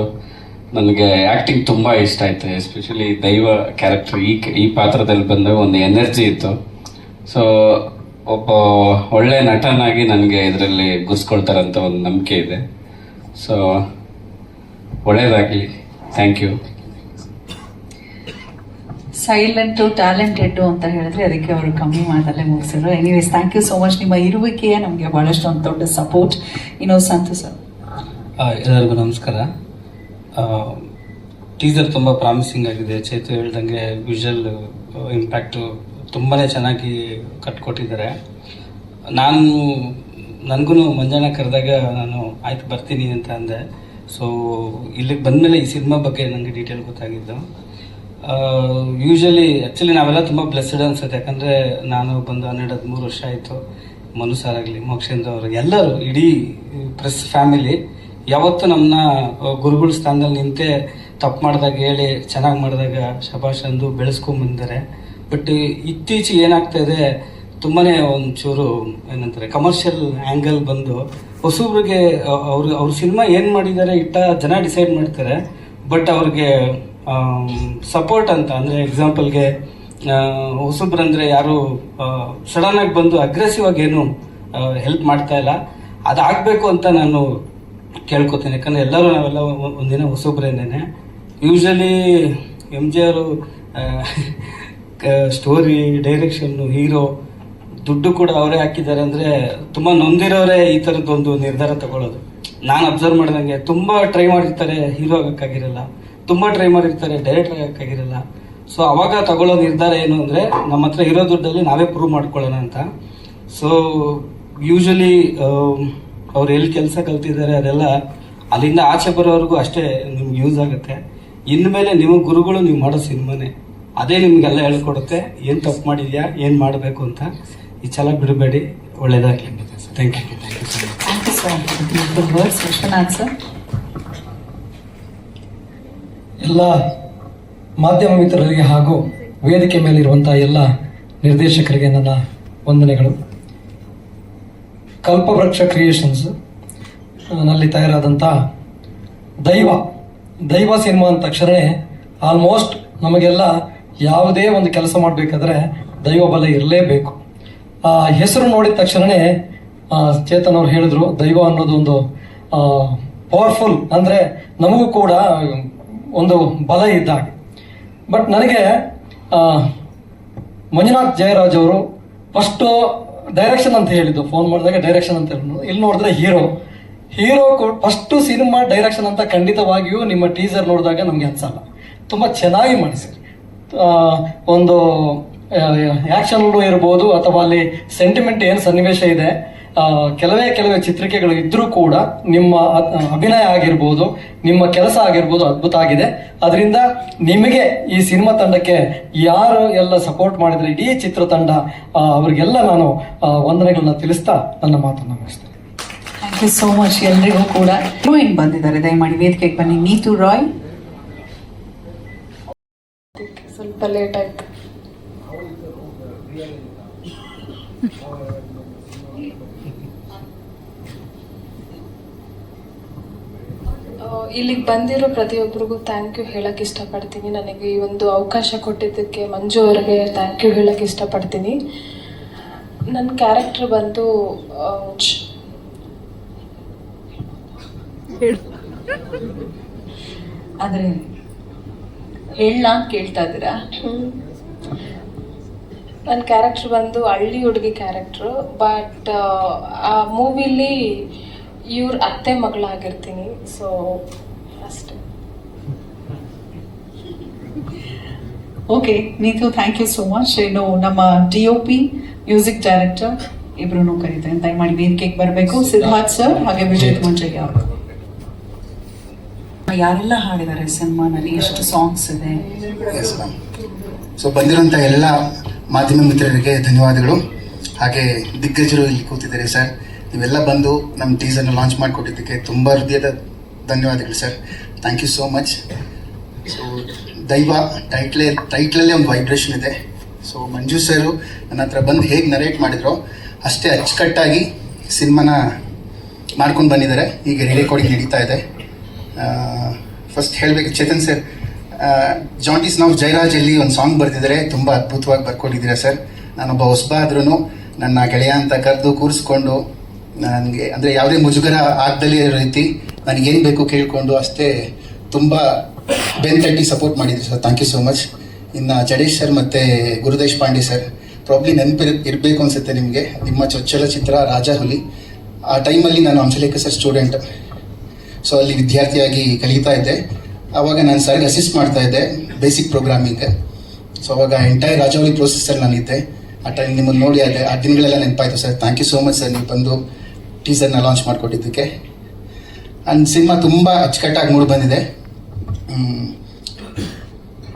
ನನಗೆ ಆ್ಯಕ್ಟಿಂಗ್ ತುಂಬ ಇಷ್ಟ ಆಯಿತು. ಎಸ್ಪೆಷಲಿ ದೈವ ಕ್ಯಾರೆಕ್ಟರ್ ಈ ಈ ಪಾತ್ರದಲ್ಲಿ ಬಂದಾಗ ಒಂದು ಎನರ್ಜಿ ಇತ್ತು. ಸೊ ಒಬ್ಬ ಒಳ್ಳೆ ನಟನಾಗಿ ನನಗೆ ಇದರಲ್ಲಿ ಗುರ್ಸ್ಕೊಳ್ತಾರಂತ ಒಂದು ನಂಬಿಕೆ ಇದೆ. ಸೊ ಒಳ್ಳೇದಾಗಲಿ ಥ್ಯಾಂಕ್ ಯು ಸೈಲೆಂಟು ಟ್ಯಾಲೆಂಟೆಡ್ಡು ಅಂತ ಹೇಳಿದ್ರೆ ಅದಕ್ಕೆ ಅವರು ಕಮ್ಮಿ ಮಾತಲ್ಲೇ ಮುಗಿಸಿದ್ರು. Anyways thank you so much ನಿಮ್ಮ ಇರುವಿಕೆಯೇ ನಮಗೆ ಭಾಳಷ್ಟು ಒಂದು ದೊಡ್ಡ ಸಪೋರ್ಟ್ ಇನ್ನೊಂದು ಸಂತು ಸರ್ ಎಲ್ಲರಿಗೂ ನಮಸ್ಕಾರ. ಟೀಸರ್ ತುಂಬ ಪ್ರಾಮಿಸಿಂಗ್ ಆಗಿದೆ. ಚೇತು ಹೇಳ್ದಂಗೆ ವಿಜುವಲ್ ಇಂಪ್ಯಾಕ್ಟು ತುಂಬಾ ಚೆನ್ನಾಗಿ ಕಟ್ಕೊಟ್ಟಿದ್ದಾರೆ ನಾನು ನನಗೂ ಮಂಜಾನ ಕರೆದಾಗ ನಾನು, ಆಯ್ತು, ಬರ್ತೀನಿ ಅಂತ ಅಂದೆ. ಸೊ ಇಲ್ಲಿಗೆ ಬಂದಮೇಲೆ ಈ ಸಿನಿಮಾ ಬಗ್ಗೆ ನನಗೆ ಡೀಟೇಲ್ ಗೊತ್ತಾಗಿದ್ದು. ಯೂಶಲಿ ಆ್ಯಕ್ಚುಲಿ ನಾವೆಲ್ಲ ತುಂಬ ಬ್ಲೆಸ್ಡ್ ಅನ್ಸುತ್ತೆ. ಯಾಕಂದರೆ ನಾನು ಬಂದು ಹನ್ನೆರಡು, ಹದಿಮೂರು ವರ್ಷ ಆಯಿತು. ಮನು ಸರ್ ಮೋಕ್ಷೇಂದ್ರ ಅವರು, ಎಲ್ಲರೂ ಇಡೀ ಪ್ರೆಸ್ ಫ್ಯಾಮಿಲಿ ಯಾವತ್ತೂ ನಮ್ಮನ್ನ ಗುರುಗಳ ಸ್ಥಾನದಲ್ಲಿ ನಿಂತೆ ತಪ್ಪು ಮಾಡಿದಾಗ ಹೇಳಿ, ಚೆನ್ನಾಗಿ ಮಾಡಿದಾಗ ಶಬಾಷ್ ಅಂದು ಬೆಳೆಸ್ಕೊಂಬಂದಿದ್ದಾರೆ ಬಟ್ ಇತ್ತೀಚೆಗೆ ಏನಾಗ್ತಾ ಇದೆ ತುಂಬಾನೇ ಒಂಚೂರು ಏನಂತಾರೆ ಕಮರ್ಷಿಯಲ್ ಆ್ಯಂಗಲ್ ಬಂದು ಹೊಸಬ್ರಿಗೆ ಅವರು, ಅವ್ರ ಸಿನಿಮಾ ಏನು ಮಾಡಿದ್ದಾರೆ ಇಟ್ಟ ಜನ ಡಿಸೈಡ್ ಮಾಡ್ತಾರೆ. ಬಟ್ ಅವ್ರಿಗೆ ಸಪೋರ್ಟ್ ಅಂತ, ಅಂದರೆ ಎಕ್ಸಾಂಪಲ್ಗೆ ಹೊಸಬ್ರಂದ್ರೆ ಯಾರು ಸಡನ್ ಆಗಿ ಬಂದು ಅಗ್ರೆಸಿವ್ ಆಗಿ ಏನು ಹೆಲ್ಪ್ ಮಾಡ್ತಾ ಇಲ್ಲ. ಅದಾಗಬೇಕು ಅಂತ ನಾನು ಕೇಳ್ಕೊತೇನೆ. ಯಾಕಂದರೆ ಎಲ್ಲರೂ ನಾವೆಲ್ಲ ಒಂದಿನ ಹೊಸಬ್ರೇನೇನೆ. ಯೂಶಲಿ ಎಂ ಜಿ ಅವರು ಸ್ಟೋರಿ ಡೈರೆಕ್ಷನ್ನು ಹೀರೋ ದುಡ್ಡು ಕೂಡ ಅವರೇ ಹಾಕಿದ್ದಾರೆ ಅಂದ್ರೆ ತುಂಬಾ ನೊಂದಿರೋರೇ ಈ ತರದೊಂದು ನಿರ್ಧಾರ ತಗೊಳ್ಳೋದು. ನಾನು ಅಬ್ಸರ್ವ್ ಮಾಡಿದಂಗೆ ತುಂಬಾ ಟ್ರೈ ಮಾಡಿರ್ತಾರೆ ಹೀರೋ ಆಗಕ್ಕಾಗಿರಲ್ಲ. ತುಂಬಾ ಟ್ರೈ ಮಾಡಿರ್ತಾರೆ ಡೈರೆಕ್ಟರ್ ಆಗಕ್ಕಾಗಿರಲ್ಲ. ಸೊ ಅವಾಗ ತಗೊಳ್ಳೋ ನಿರ್ಧಾರ ಏನು ಅಂದ್ರೆ, ನಮ್ಮ ಹತ್ರ ಇರೋ ದುಡ್ಡಲ್ಲಿ ನಾವೇ ಪ್ರೂವ್ ಮಾಡ್ಕೊಳ್ಳೋಣ ಅಂತ. ಸೊ ಯೂಶಲಿ ಅವ್ರು ಎಲ್ಲಿ ಕೆಲಸ ಕಲ್ತಿದ್ದಾರೆ ಅದೆಲ್ಲ ಅಲ್ಲಿಂದ ಆಚೆ ಬರೋವರೆಗೂ ಅಷ್ಟೇ ನಿಮ್ಗೆ ಯೂಸ್ ಆಗುತ್ತೆ. ಇನ್ಮೇಲೆ ನಿಮ್ಮ ಗುರುಗಳು ನೀವು ಮಾಡೋ ಸಿನಿಮಾನೇ. ಅದೇ ನಿಮ್ಗೆಲ್ಲ ಹೇಳ್ಕೊಡುತ್ತೆ, ಏನು ತಪ್ಪು ಮಾಡಿದ್ಯಾ, ಏನು ಮಾಡಬೇಕು ಅಂತ. ಈ ಛಲ ಬಿಡಬೇಡಿ ಒಳ್ಳೇದಾಗಲಿ thank you thank you so much thank you sir beautiful words Vishwanath sir ಎಲ್ಲ ಮಾಧ್ಯಮ ಮಿತ್ರರಿಗೆ ಹಾಗೂ ವೇದಿಕೆ ಮೇಲಿರುವಂತಹ ಎಲ್ಲ ನಿರ್ದೇಶಕರಿಗೆ ನನ್ನ ವಂದನೆಗಳು. ಕಲ್ಪವೃಕ್ಷ ಕ್ರಿಯೇಷನ್ಸ್ನಲ್ಲಿ ತಯಾರಾದಂಥ ದೈವ ದೈವ ಸಿನಿಮಾ ಅಂದ ತಕ್ಷಣ ಆಲ್ಮೋಸ್ಟ್ ನಮಗೆಲ್ಲ ಯಾವುದೇ ಒಂದು ಕೆಲಸ ಮಾಡಬೇಕಾದ್ರೆ ದೈವ ಬಲ ಇರಲೇಬೇಕು. ಆ, ಹೆಸರು ನೋಡಿದ ತಕ್ಷಣವೇ ಚೇತನ್ ಅವ್ರು ಹೇಳಿದ್ರು, ದೈವ ಅನ್ನೋದು ಒಂದು ಪವರ್ಫುಲ್ ಅಂದರೆ ನಮಗೂ ಕೂಡ ಒಂದು ಬಲ ಇದ್ದಾಗ. ಬಟ್ ನನಗೆ ಮಂಜುನಾಥ್ ಜಯರಾಜ್ ಅವರು ಫಸ್ಟು ಡೈರೆಕ್ಷನ್ ಅಂತ ಹೇಳಿದ್ದು. ಫೋನ್ ಮಾಡಿದಾಗ ಡೈರೆಕ್ಷನ್ ಅಂತ ಹೇಳಿದ್ರು. ಇಲ್ಲಿ ನೋಡಿದ್ರೆ hero hero first cinema direction ಅಂತ ಖಂಡಿತವಾಗಿಯೂ ನಿಮ್ಮ ಟೀಸರ್ ನೋಡಿದಾಗ ನಮಗೆ ಅನ್ಸಲ್ಲ. ತುಂಬ ಚೆನ್ನಾಗಿ ಮಾಡಿಸಿ ಒಂದು ಆ್ಯಕ್ಷನ್ ಇರ್ಬೋದು ಅಥವಾ ಅಲ್ಲಿ ಸೆಂಟಿಮೆಂಟ್ ಏನು ಸನ್ನಿವೇಶ ಇದೆ ಕೆಲವೇ ಕೆಲವೇ ಚಿತ್ರಿಕೆಗಳು ಇದ್ರೂ ಕೂಡ ನಿಮ್ಮ ಅಭಿನಯ ಆಗಿರ್ಬೋದು ನಿಮ್ಮ ಕೆಲಸ ಆಗಿರ್ಬೋದು ಅದ್ಭುತ ಆಗಿದೆ. ಅದರಿಂದ ನಿಮಗೆ ಈ ಸಿನಿಮಾ ತಂಡಕ್ಕೆ ಯಾರು ಎಲ್ಲ ಸಪೋರ್ಟ್ ಮಾಡಿದ್ರೆ ಇಡೀ ಚಿತ್ರತಂಡ ತಂಡ ಅವ್ರಿಗೆಲ್ಲ ನಾನು ವಂದನೆಗಳನ್ನ ತಿಳಿಸ್ತಾ ನನ್ನ ಮಾತನ್ನು ಮುಗಿಸ್ತೇನೆ. ಥ್ಯಾಂಕ್ ಯು ಸೋ ಮಚ್ ಎಲ್ರಿಗೂ ಕೂಡ. ಹೀರೋಯಿನ್ ಬಂದಿದ್ದಾರೆ. ದಯಮಾಡಿ ವೇದಿಕೆಗೆ ಬನ್ನಿ. ನೀತು ರಾಯ್ ಸ್ವಲ್ಪ ಲೇಟ್ ಆಯ್ತು. ಇಲ್ಲಿಗೆ ಬಂದಿರೋ ಪ್ರತಿಯೊಬ್ಬರಿಗೂ ಥ್ಯಾಂಕ್ ಯು ಹೇಳಕ್ಕೆ ಇಷ್ಟಪಡ್ತೀನಿ. ನನಗೆ ಈ ಒಂದು ಅವಕಾಶ ಕೊಟ್ಟಿದ್ದಕ್ಕೆ ಮಂಜು ಅವರಿಗೆ ಥ್ಯಾಂಕ್ ಯು ಹೇಳಕ್ ಇಷ್ಟಪಡ್ತೀನಿ. ನನ್ನ ಕ್ಯಾರೆಕ್ಟರ್ ಬಂದು ಆದ್ರೆ ಹೇಳ ಕೇಳ್ತಾ ಇದ್ದೀರಾ? ನನ್ನ ಕ್ಯಾರೆಕ್ಟರ್ ಬಂದು ಹಳ್ಳಿ ಹುಡುಗಿ ಕ್ಯಾರೆಕ್ಟ್ರು ಬಟ್ ಆ ಮೂವಿಲಿ ಇವ್ರ ಅತ್ತೆ ಮಗಳಾಗಿರ್ತೀನಿ ಸೊ ಅಷ್ಟೆ. Okay Neetu thank you so much ಏನು ನಮ್ಮ D O P music director ಇಬ್ರು ಕರೀತಾರೆ ದಯಮಾಡಿ ವೇದಿಕೆಗೆ ಬರಬೇಕು. ಸಿದ್ಧಾರ್ಥ್ ಸರ್ ಹಾಗೆ ವಿಜಯ್ ಮಂಜಯ್ಯ ಅವರು ಯಾರೆಲ್ಲ ಹಾಡಿದ್ದಾರೆ ಸಿನಿಮಾನಲ್ಲಿ? ಎಷ್ಟು ಸಾಂಗ್ಸ್ ಇದೆ? ಸೊ ಬಂದಿರೋಂಥ ಎಲ್ಲ ಮಾಧ್ಯಮ ಮಿತ್ರರಿಗೆ ಧನ್ಯವಾದಗಳು. ಹಾಗೆ ದಿಗ್ಗಜರು ಇಲ್ಲಿ ಕೂತಿದ್ದಾರೆ ಸರ್. ನೀವೆಲ್ಲ ಬಂದು ನಮ್ಮ ಟೀಸರ್ನ ಲಾಂಚ್ ಮಾಡಿಕೊಟ್ಟಿದ್ದಕ್ಕೆ ತುಂಬ ಹೃದಯದ ಧನ್ಯವಾದಗಳು sir. Thank you so much so ದೈವ ಟೈಟ್ಲೇ ಟೈಟ್ಲಲ್ಲೇ ಒಂದು ವೈಬ್ರೇಷನ್ ಇದೆ. ಸೊ ಮಂಜು ಸರು ನನ್ನ ಹತ್ರ ಬಂದು ಹೇಗೆ ನರೇಟ್ ಮಾಡಿದ್ರು ಅಷ್ಟೇ ಅಚ್ಚುಕಟ್ಟಾಗಿ ಸಿನಿಮಾನ ಮಾಡ್ಕೊಂಡು ಬಂದಿದ್ದಾರೆ. ಈಗ ರೆಕಾರ್ಡಿಂಗ್ ನಡೀತಾ ಇದೆ. ಫಸ್ಟ್ ಹೇಳಬೇಕು, ಚೇತನ್ ಸರ್ ಜಾಂಟೀಸ್ ನಾವು ಜಯರಾಜ್ ಅಲ್ಲಿ ಒಂದು ಸಾಂಗ್ ಬರೆದಿದ್ದಾರೆ ತುಂಬ ಅದ್ಭುತವಾಗಿ ಬರ್ಕೊಂಡಿದ್ದೀರಾ ಸರ್. ನಾನೊಬ್ಬ ಹೊಸಬ ಆದ್ರೂ ನನ್ನ ಗೆಳೆಯ ಅಂತ ಕರೆದು ಕೂರಿಸ್ಕೊಂಡು ನನಗೆ, ಅಂದರೆ ಯಾವುದೇ ಮುಜುಗರ ಆಗ್ದಲ್ಲಿ ರೀತಿ ಏನು ಬೇಕು ಕೇಳಿಕೊಂಡು ಅಷ್ಟೇ ತುಂಬ ಬೆನ್ತಟ್ಟಿ ಸಪೋರ್ಟ್ ಮಾಡಿದ್ರಿ sir. Thank you so much ಇನ್ನು ಜಡೇಶ್ ಸರ್ ಮತ್ತು ಗುರುದೇಶ್ ಪಾಂಡೆ ಸರ್. ಪ್ರಾಬ್ಲಿ ನೆನಪಿರ್, ಇರಬೇಕು ಅನ್ಸುತ್ತೆ ನಿಮಗೆ. ನಿಮ್ಮ ಚೊಚ್ಚಲ ಚಿತ್ರ ರಾಜ ಹುಲಿ. ಆ ಟೈಮಲ್ಲಿ ನಾನು ಹಂಸಲೇಖ ಸರ್ ಸ್ಟೂಡೆಂಟ್ ಸೊ ಅಲ್ಲಿ ವಿದ್ಯಾರ್ಥಿಯಾಗಿ ಕಲಿತಾ ಇದ್ದೆ. ಆವಾಗ ನಾನು ಸರ್ಗೆ ಅಸಿಸ್ಟ್ ಮಾಡ್ತಾ ಇದ್ದೆ ಬೇಸಿಕ್ ಪ್ರೋಗ್ರಾಮಿಂಗ್ ಸೊ ಅವಾಗ ಎಂಟೈರ್ ರಾಜವಳಿ ಪ್ರೋಸೆಸ್ಸಲ್ಲಿ ನಾನಿದ್ದೆ ಆ ಟೈಮ್ ನಿಮ್ಮನ್ನು ನೋಡಿ ಅದೇ, ಆ ದಿನಗಳೆಲ್ಲ ನೆನಪಾಯ್ತು sir. Thank you so much sir, ನೀವು ಬಂದು ಟೀಸರ್ನ ಲಾಂಚ್ ಮಾಡಿಕೊಟ್ಟಿದ್ದಕ್ಕೆ. ಆ್ಯಂಡ್ ಸಿನಿಮಾ ತುಂಬ ಅಚ್ಚುಕಟ್ಟಾಗಿ ಮೂಡಿ ಬಂದಿದೆ.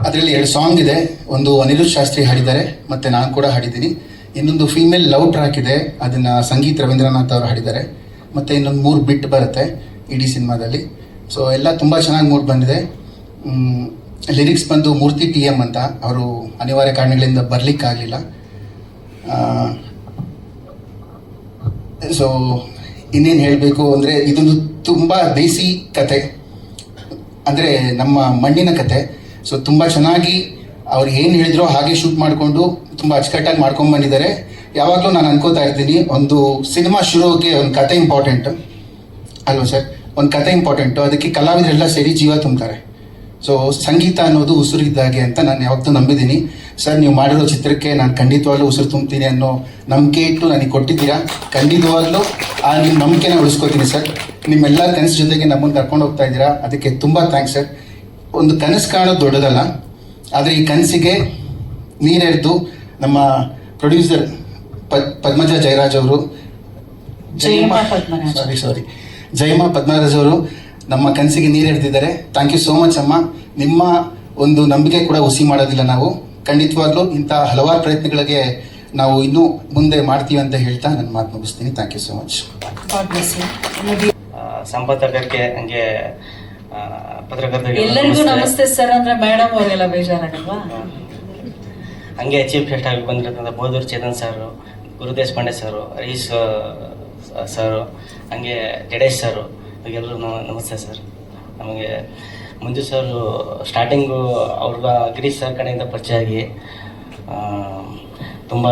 ಅದರಲ್ಲಿ ಎರಡು ಸಾಂಗ್ ಇದೆ. ಒಂದು ಅನಿರುದ್ ಶಾಸ್ತ್ರಿ ಹಾಡಿದ್ದಾರೆ, ಮತ್ತು ನಾನು ಕೂಡ ಹಾಡಿದ್ದೀನಿ. ಇನ್ನೊಂದು ಫೀಮೇಲ್ ಲವ್ ಟ್ರ್ಯಾಕ್ ಇದೆ. ಅದನ್ನು ಸಂಗೀತ್ ರವೀಂದ್ರನಾಥ್ ಅವರು ಹಾಡಿದ್ದಾರೆ. ಮತ್ತು ಇನ್ನೊಂದು ಮೂರು ಬಿಟ್ ಬರುತ್ತೆ ಇಡೀ ಸಿನಿಮಾದಲ್ಲಿ ಸೊ ಎಲ್ಲ ತುಂಬ ಚೆನ್ನಾಗಿ ಮೂಡ್ ಬಂದಿದೆ. ಲಿರಿಕ್ಸ್ ಬಂದು ಮೂರ್ತಿ ಟಿ ಎಂ ಅಂತ. ಅವರು ಅನಿವಾರ್ಯ ಕಾರಣಗಳಿಂದ ಬರಲಿಕ್ಕಾಗಲಿಲ್ಲ. ಸೊ ಇನ್ನೇನು ಹೇಳಬೇಕು ಅಂದರೆ ಇದೊಂದು ತುಂಬ ದೇಸಿ ಕತೆ. ಅಂದರೆ ನಮ್ಮ ಮಣ್ಣಿನ ಕತೆ. ಸೊ ತುಂಬ ಚೆನ್ನಾಗಿ ಅವ್ರು ಏನು ಹೇಳಿದ್ರೋ ಹಾಗೆ ಶೂಟ್ ಮಾಡಿಕೊಂಡು ತುಂಬ ಅಚ್ಚುಕಟ್ಟಾಗಿ ಮಾಡ್ಕೊಂಡು ಬಂದಿದ್ದಾರೆ. ಯಾವಾಗಲೂ ನಾನು ಅನ್ಕೋತಾ ಇರ್ತೀನಿ, ಒಂದು ಸಿನಿಮಾ ಶುರುವಿಗೆ ಒಂದು ಕತೆ ಇಂಪಾರ್ಟೆಂಟ್ ಅಲ್ವಾ ಸರ್? ಒಂದು ಕತೆ ಇಂಪಾರ್ಟೆಂಟು ಅದಕ್ಕೆ ಕಲಾವಿದರೆಲ್ಲ ಸೇರಿ ಜೀವ ತುಂಬ್ತಾರೆ. ಸೊ ಸಂಗೀತ ಅನ್ನೋದು ಉಸಿರಿದ್ದಾಗೆ ಅಂತ ನಾನು ಯಾವತ್ತೂ ನಂಬಿದ್ದೀನಿ. ಸರ್ ನೀವು ಮಾಡಿರೋ ಚಿತ್ರಕ್ಕೆ ನಾನು ಖಂಡಿತವಾಗ್ಲೂ ಉಸಿರು ತುಂಬ್ತೀನಿ ಅನ್ನೋ ನಂಬಿಕೆ ಇಟ್ಟು ನನಗೆ ಕೊಟ್ಟಿದ್ದೀರಾ? ಖಂಡಿತವಾಗ್ಲೂ ಆ ನಿಮ್ಮ ನಂಬಿಕೆನ ಉಳಿಸ್ಕೋತೀನಿ ಸರ್ ನಿಮ್ಮೆಲ್ಲ ಕನಸು ಜೊತೆಗೆ ನಮ್ಮನ್ನು ಕರ್ಕೊಂಡು ಹೋಗ್ತಾ ಇದ್ದೀರಾ? ಅದಕ್ಕೆ ತುಂಬ ಥ್ಯಾಂಕ್ಸ್ ಸರ್ ಒಂದು ಕನಸು ಕಾಣೋದು ದೊಡ್ಡದಲ್ಲ. ಆದರೆ ಈ ಕನಸಿಗೆ ನೀರೆರೆದು ನಮ್ಮ ಪ್ರೊಡ್ಯೂಸರ್ ಪದ್ ಪದ್ಮಜ ಜಯರಾಜ್ ಅವರು. ಸಾರಿ ಸಾರಿ ಜಯಮ್ಮ ಪದ್ಮರಾಜ್ ಅವರು ನಮ್ಮ ಕನಸಿಗೆ ನೀರೆರೆದಿದ್ದಾರೆ ಥ್ಯಾಂಕ್ ಯು ಸೋ ಮಚ್ ಅಮ್ಮ. ನಿಮ್ಮ ಒಂದು ನಂಬಿಕೆ ಕೂಡ ಹುಸಿ ಮಾಡೋದಿಲ್ಲ ನಾವು. ಖಂಡಿತವಾಗ್ಲೂ ಇಂಥ ಹಲವಾರು ಪ್ರಯತ್ನಗಳಿಗೆ ನಾವು ಇನ್ನೂ ಮುಂದೆ ಮಾಡ್ತೀವಿ ಅಂತ ಹೇಳ್ತಾ ನನ್ನ ಮಾತು ಮುಗಿಸ್ತೀನಿ. ಥ್ಯಾಂಕ್ ಯು ಸೋ ಮಚ್ ಸಂಪಾದಕರಿಗೆ ಹಂಗೆ ಎಲ್ಲರಿಗೂ ನಮಸ್ತೆ. ಸರ್ ಅಂದ್ರೆ ಮೇಡಮ್ ಅವರೆಲ್ಲ ಬೇಜಾರಾಗಲ್ವಾ? ಹಂಗೆ ಚೀಫ್ ಗೆಸ್ಟ್ ಆಗಿ ಬಂದಿರತಕ್ಕಂಥ ಬೋಧೂರ್ Chetan sir Gurudesh Pande sir Harish sir. ಹಂಗೆ ಜಡೇಶ್ ಸರ್. ಎಲ್ಲರೂ ನಮಸ್ತೆ ಸರ್. ನಮಗೆ ಮಂಜು ಸರ್ ಸ್ಟಾರ್ಟಿಂಗು ಅವ್ರಿಗೆ ಗಿರೀಶ್ ಸರ್ ಕಡೆಯಿಂದ ಪರಿಚಯ ಆಗಿ ತುಂಬ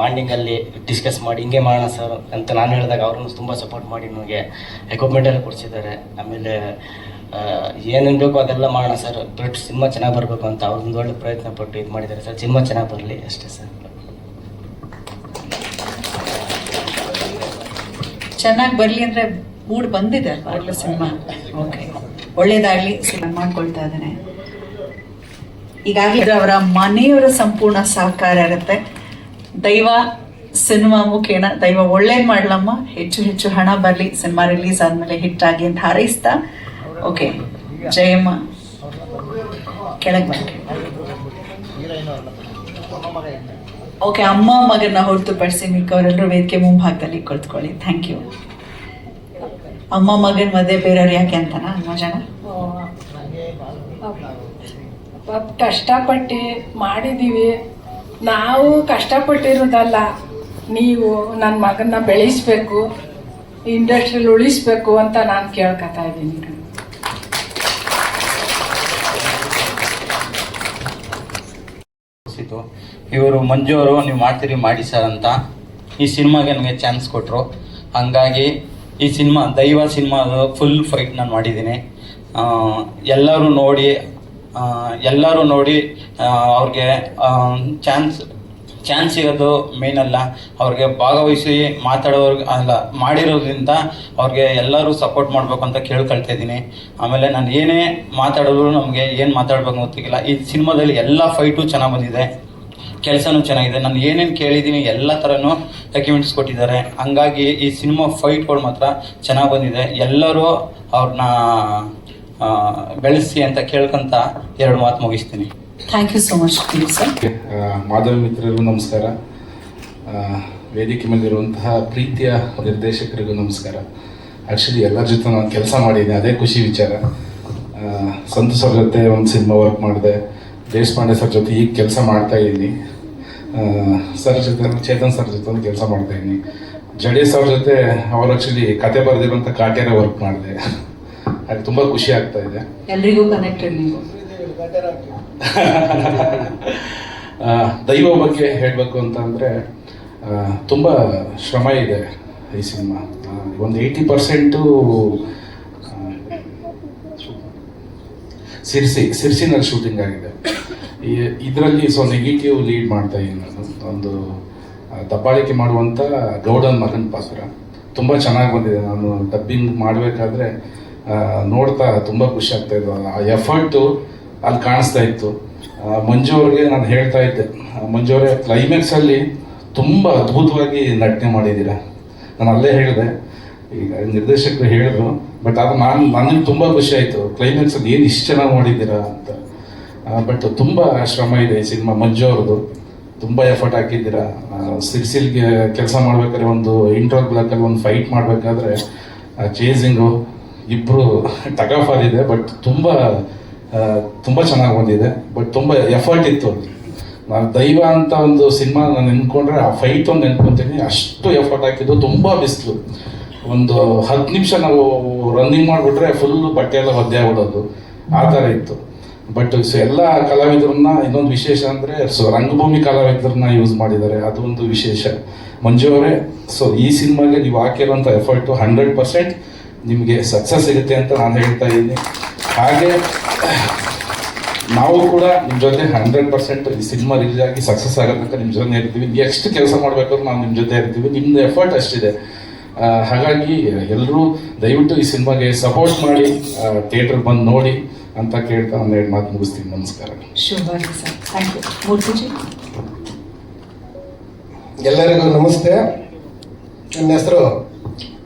ಬಾಂಡಿಂಗಲ್ಲಿ ಡಿಸ್ಕಸ್ ಮಾಡಿ, ಹಿಂಗೆ ಮಾಡೋಣ ಸರ್ ಅಂತ ನಾನು ಹೇಳಿದಾಗ ಅವ್ರನ್ನು ತುಂಬ ಸಪೋರ್ಟ್ ಮಾಡಿ ನನಗೆ ಎಕ್ವಿಪ್ಮೆಂಟ್ ಎಲ್ಲ ಕೊಡಿಸಿದ್ದಾರೆ. ಆಮೇಲೆ ಏನೇನು ಬೇಕೋ ಅದೆಲ್ಲ ಮಾಡೋಣ ಸರ್ ಬಟ್ ಸಿನಿಮಾ ಚೆನ್ನಾಗಿ ಬರಬೇಕು ಅಂತ ಅವ್ರೊಂದು ಒಳ್ಳೆ ಪ್ರಯತ್ನ ಪಟ್ಟು ಇದು ಮಾಡಿದ್ದಾರೆ ಸರ್ ಸಿನಿಮಾ ಚೆನ್ನಾಗಿ ಬರಲಿ ಅಷ್ಟೇ ಸರ್ ಚೆನ್ನಾಗಿ ಬರ್ಲಿ ಅಂದ್ರೆ ಮೂಡ್ ಬಂದಿದೆ ಅಲ್ವಾ? ಸಿನಿಮಾ? ಓಕೆ ಒಳ್ಳೇದಾಗ್ಲಿ, ಸಿನಿಮಾ ಮಾಡ್ಕೊಳ್ತಾ ಇದ್ದಾನೆ. ಈಗಾಗಲೇ ಅವರ ಮನೆಯವರ ಸಂಪೂರ್ಣ ಸಹಕಾರ ಇರುತ್ತೆ. ದೈವ ಸಿನಿಮಾ ಮುಖೇನ, ದೈವ ಒಳ್ಳೇದ್ ಮಾಡ್ಲಮ್ಮ. ಹೆಚ್ಚು ಹೆಚ್ಚು ಹಣ ಬರಲಿ, ಸಿನಿಮಾ ರಿಲೀಸ್ ಆದ್ಮೇಲೆ ಹಿಟ್ ಆಗಿ ಅಂತ ಹಾರೈಸ್ತಾ. ಓಕೆ ಜಯಮ್ಮ, ಕೆಳಗೆ ಬನ್ನಿ ಓಕೆ ಅಮ್ಮ ಮಗನ ಹೊರತುಪಡಿಸಿ ಮಿಕ್ಕವರೆಲ್ಲರೂ ವೇದಿಕೆ ಮುಂಭಾಗದಲ್ಲಿ ಕುಳಿತುಕೊಳ್ಳಿ. ಥ್ಯಾಂಕ್ ಯು ಅಮ್ಮ, ಮಗನ ಮದುವೆ ಬೇರೆಯವ್ರು ಯಾಕೆ ಅಂತನಾ, ಅಮ್ಮ ಜನ? ಕಷ್ಟಪಟ್ಟು ಮಾಡಿದ್ದೀವಿ ನಾವು ಕಷ್ಟಪಟ್ಟಿರೋದಲ್ಲ, ನೀವು ನನ್ನ ಮಗನ್ನ ಬೆಳೆಸ್ಬೇಕು ಇಂಡಸ್ಟ್ರಿಯಲ್ಲಿ ಉಳಿಸ್ಬೇಕು ಅಂತ ನಾನು ಕೇಳ್ಕೊತಾ ಇದ್ದೀನಿ ಸಿತು ಇವರು ಮಂಜು ಅವರು ನೀವು ಮಾಡ್ತೀರಿ ಮಾಡಿ ಸರ್ ಅಂತ ಈ ಸಿನಿಮಾಗೆ ನನಗೆ ಚಾನ್ಸ್ ಕೊಟ್ಟರು ಹಂಗಾಗಿ ಈ ಸಿನಿಮಾ, ದೈವ ಸಿನಿಮಾ ಫುಲ್ ಫೈಟ್ ನಾನು ಮಾಡಿದ್ದೀನಿ. ಎಲ್ಲರೂ ನೋಡಿ ಎಲ್ಲರೂ ನೋಡಿ ಅವ್ರಿಗೆ ಚಾನ್ಸ್ ಚಾನ್ಸ್ ಸಿಗೋದು ಮೇನ್ ಅಲ್ಲ. ಅವ್ರಿಗೆ ಭಾಗವಹಿಸಿ ಮಾತಾಡೋರ್ಗೆ ಅಲ್ಲ, ಮಾಡಿರೋದ್ರಿಂದ ಅವ್ರಿಗೆ ಎಲ್ಲರೂ ಸಪೋರ್ಟ್ ಮಾಡಬೇಕು ಅಂತ ಕೇಳ್ಕೊಳ್ತಾ ಇದ್ದೀನಿ. ಆಮೇಲೆ ನಾನು ಏನೇ ಮಾತಾಡಿದ್ರು ನಮಗೆ ಏನು ಮಾತಾಡ್ಬೇಕು ಗೊತ್ತಿಲ್ಲ. ಈ ಸಿನಿಮಾದಲ್ಲಿ ಎಲ್ಲ ಫೈಟು ಚೆನ್ನಾಗಿ ಬಂದಿದೆ. ಕೆಲಸನೂ ಚೆನ್ನಾಗಿದೆ. ನಾನು ಏನೇನು ಕೇಳಿದ್ದೀನಿ ಎಲ್ಲ ಥರನೂ ಡಾಕ್ಯುಮೆಂಟ್ಸ್ ಕೊಟ್ಟಿದ್ದಾರೆ. ಹಂಗಾಗಿ ಈ ಸಿನಿಮಾ ಫೈಟ್ಗಳು ಮಾತ್ರ ಚೆನ್ನಾಗಿ ಬಂದಿದೆ. ಎಲ್ಲರೂ ಅವ್ರನ್ನ ಬೆಳೆಸಿ ಅಂತ ಕೇಳ್ಕೊಂತ ಎರಡು ಮಾತು ಮುಗಿಸ್ತೀನಿ. Thank you so much Madhava ಮಿತ್ರರಿಗೂ ನಮಸ್ಕಾರ. ವೇದಿಕೆ ಮೇಲಿರುವಂತಹ ಪ್ರೀತಿಯ ನಿರ್ದೇಶಕರಿಗೂ ನಮಸ್ಕಾರ. ಆ್ಯಕ್ಚುಲಿ ಎಲ್ಲರ ಜೊತೆ ನಾನು ಕೆಲಸ ಮಾಡಿದ್ದೀನಿ. ಅದೇ ಖುಷಿ ವಿಚಾರ. ಸಂತು ಸರ್ ಜೊತೆ ಒಂದು ಸಿನಿಮಾ ವರ್ಕ್ ಮಾಡಿದೆ. ದೇಶಪಾಂಡೆ ಸರ್ ಜೊತೆ ಈಗ ಕೆಲಸ ಮಾಡ್ತಾ ಇದ್ದೀನಿ. ಸರ್ ಜೊತೆ ಚೇತನ್ ಸರ್ ಜೊತೆ ಒಂದು ಕೆಲಸ ಮಾಡ್ತಾ ಇದ್ದೀನಿ. ಜಡೇಶ್ ಅವ್ರ ಜೊತೆ ಅವ್ರು ಆಕ್ಚುಲಿ ಕತೆ ಬರೆದಿರುವಂಥ ಕಾಟ್ಯಾರ ವರ್ಕ್ ಮಾಡಿದೆ. ಅದು ತುಂಬ ಖುಷಿ ಆಗ್ತಾ ಇದೆ. ಎಲ್ರಿಗೂ ಕನೆಕ್ಟೆಡ್ ನೀವು. ದೈವ ಬಗ್ಗೆ ಹೇಳಬೇಕು ಅಂತ ಅಂದರೆ ತುಂಬ ಶ್ರಮ ಇದೆ ಈ ಸಿನಿಮಾ. ಒಂದು ಏಯ್ಟಿ ಪರ್ಸೆಂಟು ಸಿರ್ಸಿ ಸಿರ್ಸಿನಲ್ಲಿ ಶೂಟಿಂಗ್ ಆಗಿದೆ. ಇದರಲ್ಲಿ ಸೊ ನೆಗೆಟಿವ್ ಲೀಡ್ ಮಾಡ್ತಾ ಇದ್ದೀನಿ ನಾನು ಒಂದು ದಬ್ಬಾಳಿಕೆ ಮಾಡುವಂಥ ಗೌಡನ್ ಮಗನ ಪಾತ್ರ ತುಂಬ ಚೆನ್ನಾಗಿ ಬಂದಿದೆ. ನಾನು ಡಬ್ಬಿಂಗ್ ಮಾಡಬೇಕಾದ್ರೆ ನೋಡ್ತಾ ತುಂಬ ಖುಷಿ ಆಗ್ತಾ ಇದ್ದು ಆ ಎಫರ್ಟು ಅಲ್ಲಿ ಕಾಣಿಸ್ತಾ ಇತ್ತು. ಮಂಜು ಅವ್ರಿಗೆ ನಾನು ಹೇಳ್ತಾ ಇದ್ದೆ. ಮಂಜು ಅವರೇ ಕ್ಲೈಮ್ಯಾಕ್ಸಲ್ಲಿ ತುಂಬ ಅದ್ಭುತವಾಗಿ ನಟನೆ ಮಾಡಿದ್ದೀರ ನಾನು ಅಲ್ಲೇ ಹೇಳಿದೆ. ಈಗ ನಿರ್ದೇಶಕರು ಹೇಳಿದ್ರು. ಬಟ್ ಅದು ನಾನು, ನನಗೆ ತುಂಬ ಖುಷಿ ಆಯಿತು. ಕ್ಲೈಮ್ಯಾಕ್ಸಲ್ಲಿ ಏನು ಇಷ್ಟು ಚೆನ್ನಾಗಿ ಮಾಡಿದ್ದೀರಾ ಅಂತ. ಬಟ್ ತುಂಬ ಶ್ರಮ ಇದೆ ಈ ಸಿನಿಮಾ ಮಂಜು ಅವ್ರದ್ದು. ತುಂಬ ಎಫರ್ಟ್ ಹಾಕಿದ್ದೀರಾ. ಸಿರ್ಸಿಲ್ಗೆ ಕೆಲಸ ಮಾಡ್ಬೇಕಾದ್ರೆ ಒಂದು ಇಂಟ್ರೋಲ್ ಬ್ಲಾಕಲ್ಲಿ ಒಂದು ಫೈಟ್ ಮಾಡಬೇಕಾದ್ರೆ ಚೇಸಿಂಗು ಇಬ್ಬರು ಆಫ್ ಇದೆ ಬಟ್ ತುಂಬ ತುಂಬ ಚೆನ್ನಾಗಿ ಬಂದಿದೆ. ಬಟ್ ತುಂಬ ಎಫರ್ಟ್ ಇತ್ತು ನಾನು ದೈವ ಅಂತ ಒಂದು ಸಿನಿಮಾ ನಾನು ನೆನ್ಕೊಂಡ್ರೆ ಆ ಫೈಟ್ ಒಂದು ನೆನ್ಕೊಂತೀನಿ. ಅಷ್ಟು ಎಫರ್ಟ್ ಹಾಕಿದ್ದು, ತುಂಬ ಬಿಸಿಲು. ಒಂದು ಹತ್ತು ನಿಮಿಷ ನಾವು ರನ್ನಿಂಗ್ ಮಾಡಿಬಿಟ್ರೆ ಫುಲ್ ಬಟ್ಟೆ ಎಲ್ಲ ಒದ್ದೆ ಆಗ್ಬಿಡೋದು. ಆ ಥರ ಇತ್ತು. ಬಟ್ ಎಲ್ಲ ಕಲಾವಿದರನ್ನ ಇನ್ನೊಂದು ವಿಶೇಷ ಅಂದರೆ ಸೊ ರಂಗಭೂಮಿ ಕಲಾವಿದರನ್ನ ಯೂಸ್ ಮಾಡಿದ್ದಾರೆ. ಅದು ಒಂದು ವಿಶೇಷ. ಮಂಜು ಅವರೇ ಸೊ ಈ ಸಿನಿಮಾಗೆ ನೀವು ಹಾಕಿರೋಂಥ ಎಫರ್ಟು ಹಂಡ್ರೆಡ್ ಪರ್ಸೆಂಟ್ ನಿಮಗೆ ಸಕ್ಸಸ್ ಸಿಗುತ್ತೆ ಅಂತ ನಾನು ಹೇಳ್ತಾ ಇದ್ದೀನಿ. ಹಾಗೆ, ನಾವು ಕೂಡ ನಿಮ್ಮ ಜೊತೆ ಹಂಡ್ರೆಡ್ ಪರ್ಸೆಂಟ್ ಈ ಸಿನಿಮಾ ರಿಲೀಸ್ ಆಗಿ ಸಕ್ಸಸ್ ತನಕ ನಿಮ್ಮ ಜೊತೆ ಇರ್ತೀವಿ. ಎಷ್ಟು ಕೆಲಸ ಮಾಡಬೇಕಾದ್ರೂ ನಾವು ನಿಮ್ಮ ಜೊತೆ ಇರ್ತೀವಿ. ನಿಮ್ಮದು ಎಫರ್ಟ್ ಅಷ್ಟಿದೆ. ಹಾಗಾಗಿ ಎಲ್ಲರೂ ದಯವಿಟ್ಟು ಈ ಸಿನಿಮಾಗೆ ಸಪೋರ್ಟ್ ಮಾಡಿ ಥಿಯೇಟರ್ ಬಂದು ನೋಡಿ. ಅಂತ ಕೇಳ್ತಾ ಎರಡು ಮಾತು ಮುಗಿಸ್ತೀನಿ. ನಮಸ್ಕಾರ. ಶುಭವಾಗಿ ಸರ್ ಥ್ಯಾಂಕ್ ಯು ಮೂರ್ತಿಜಿ? ಎಲ್ಲರಿಗೂ ನಮಸ್ತೆ. ನನ್ನ ಹೆಸರು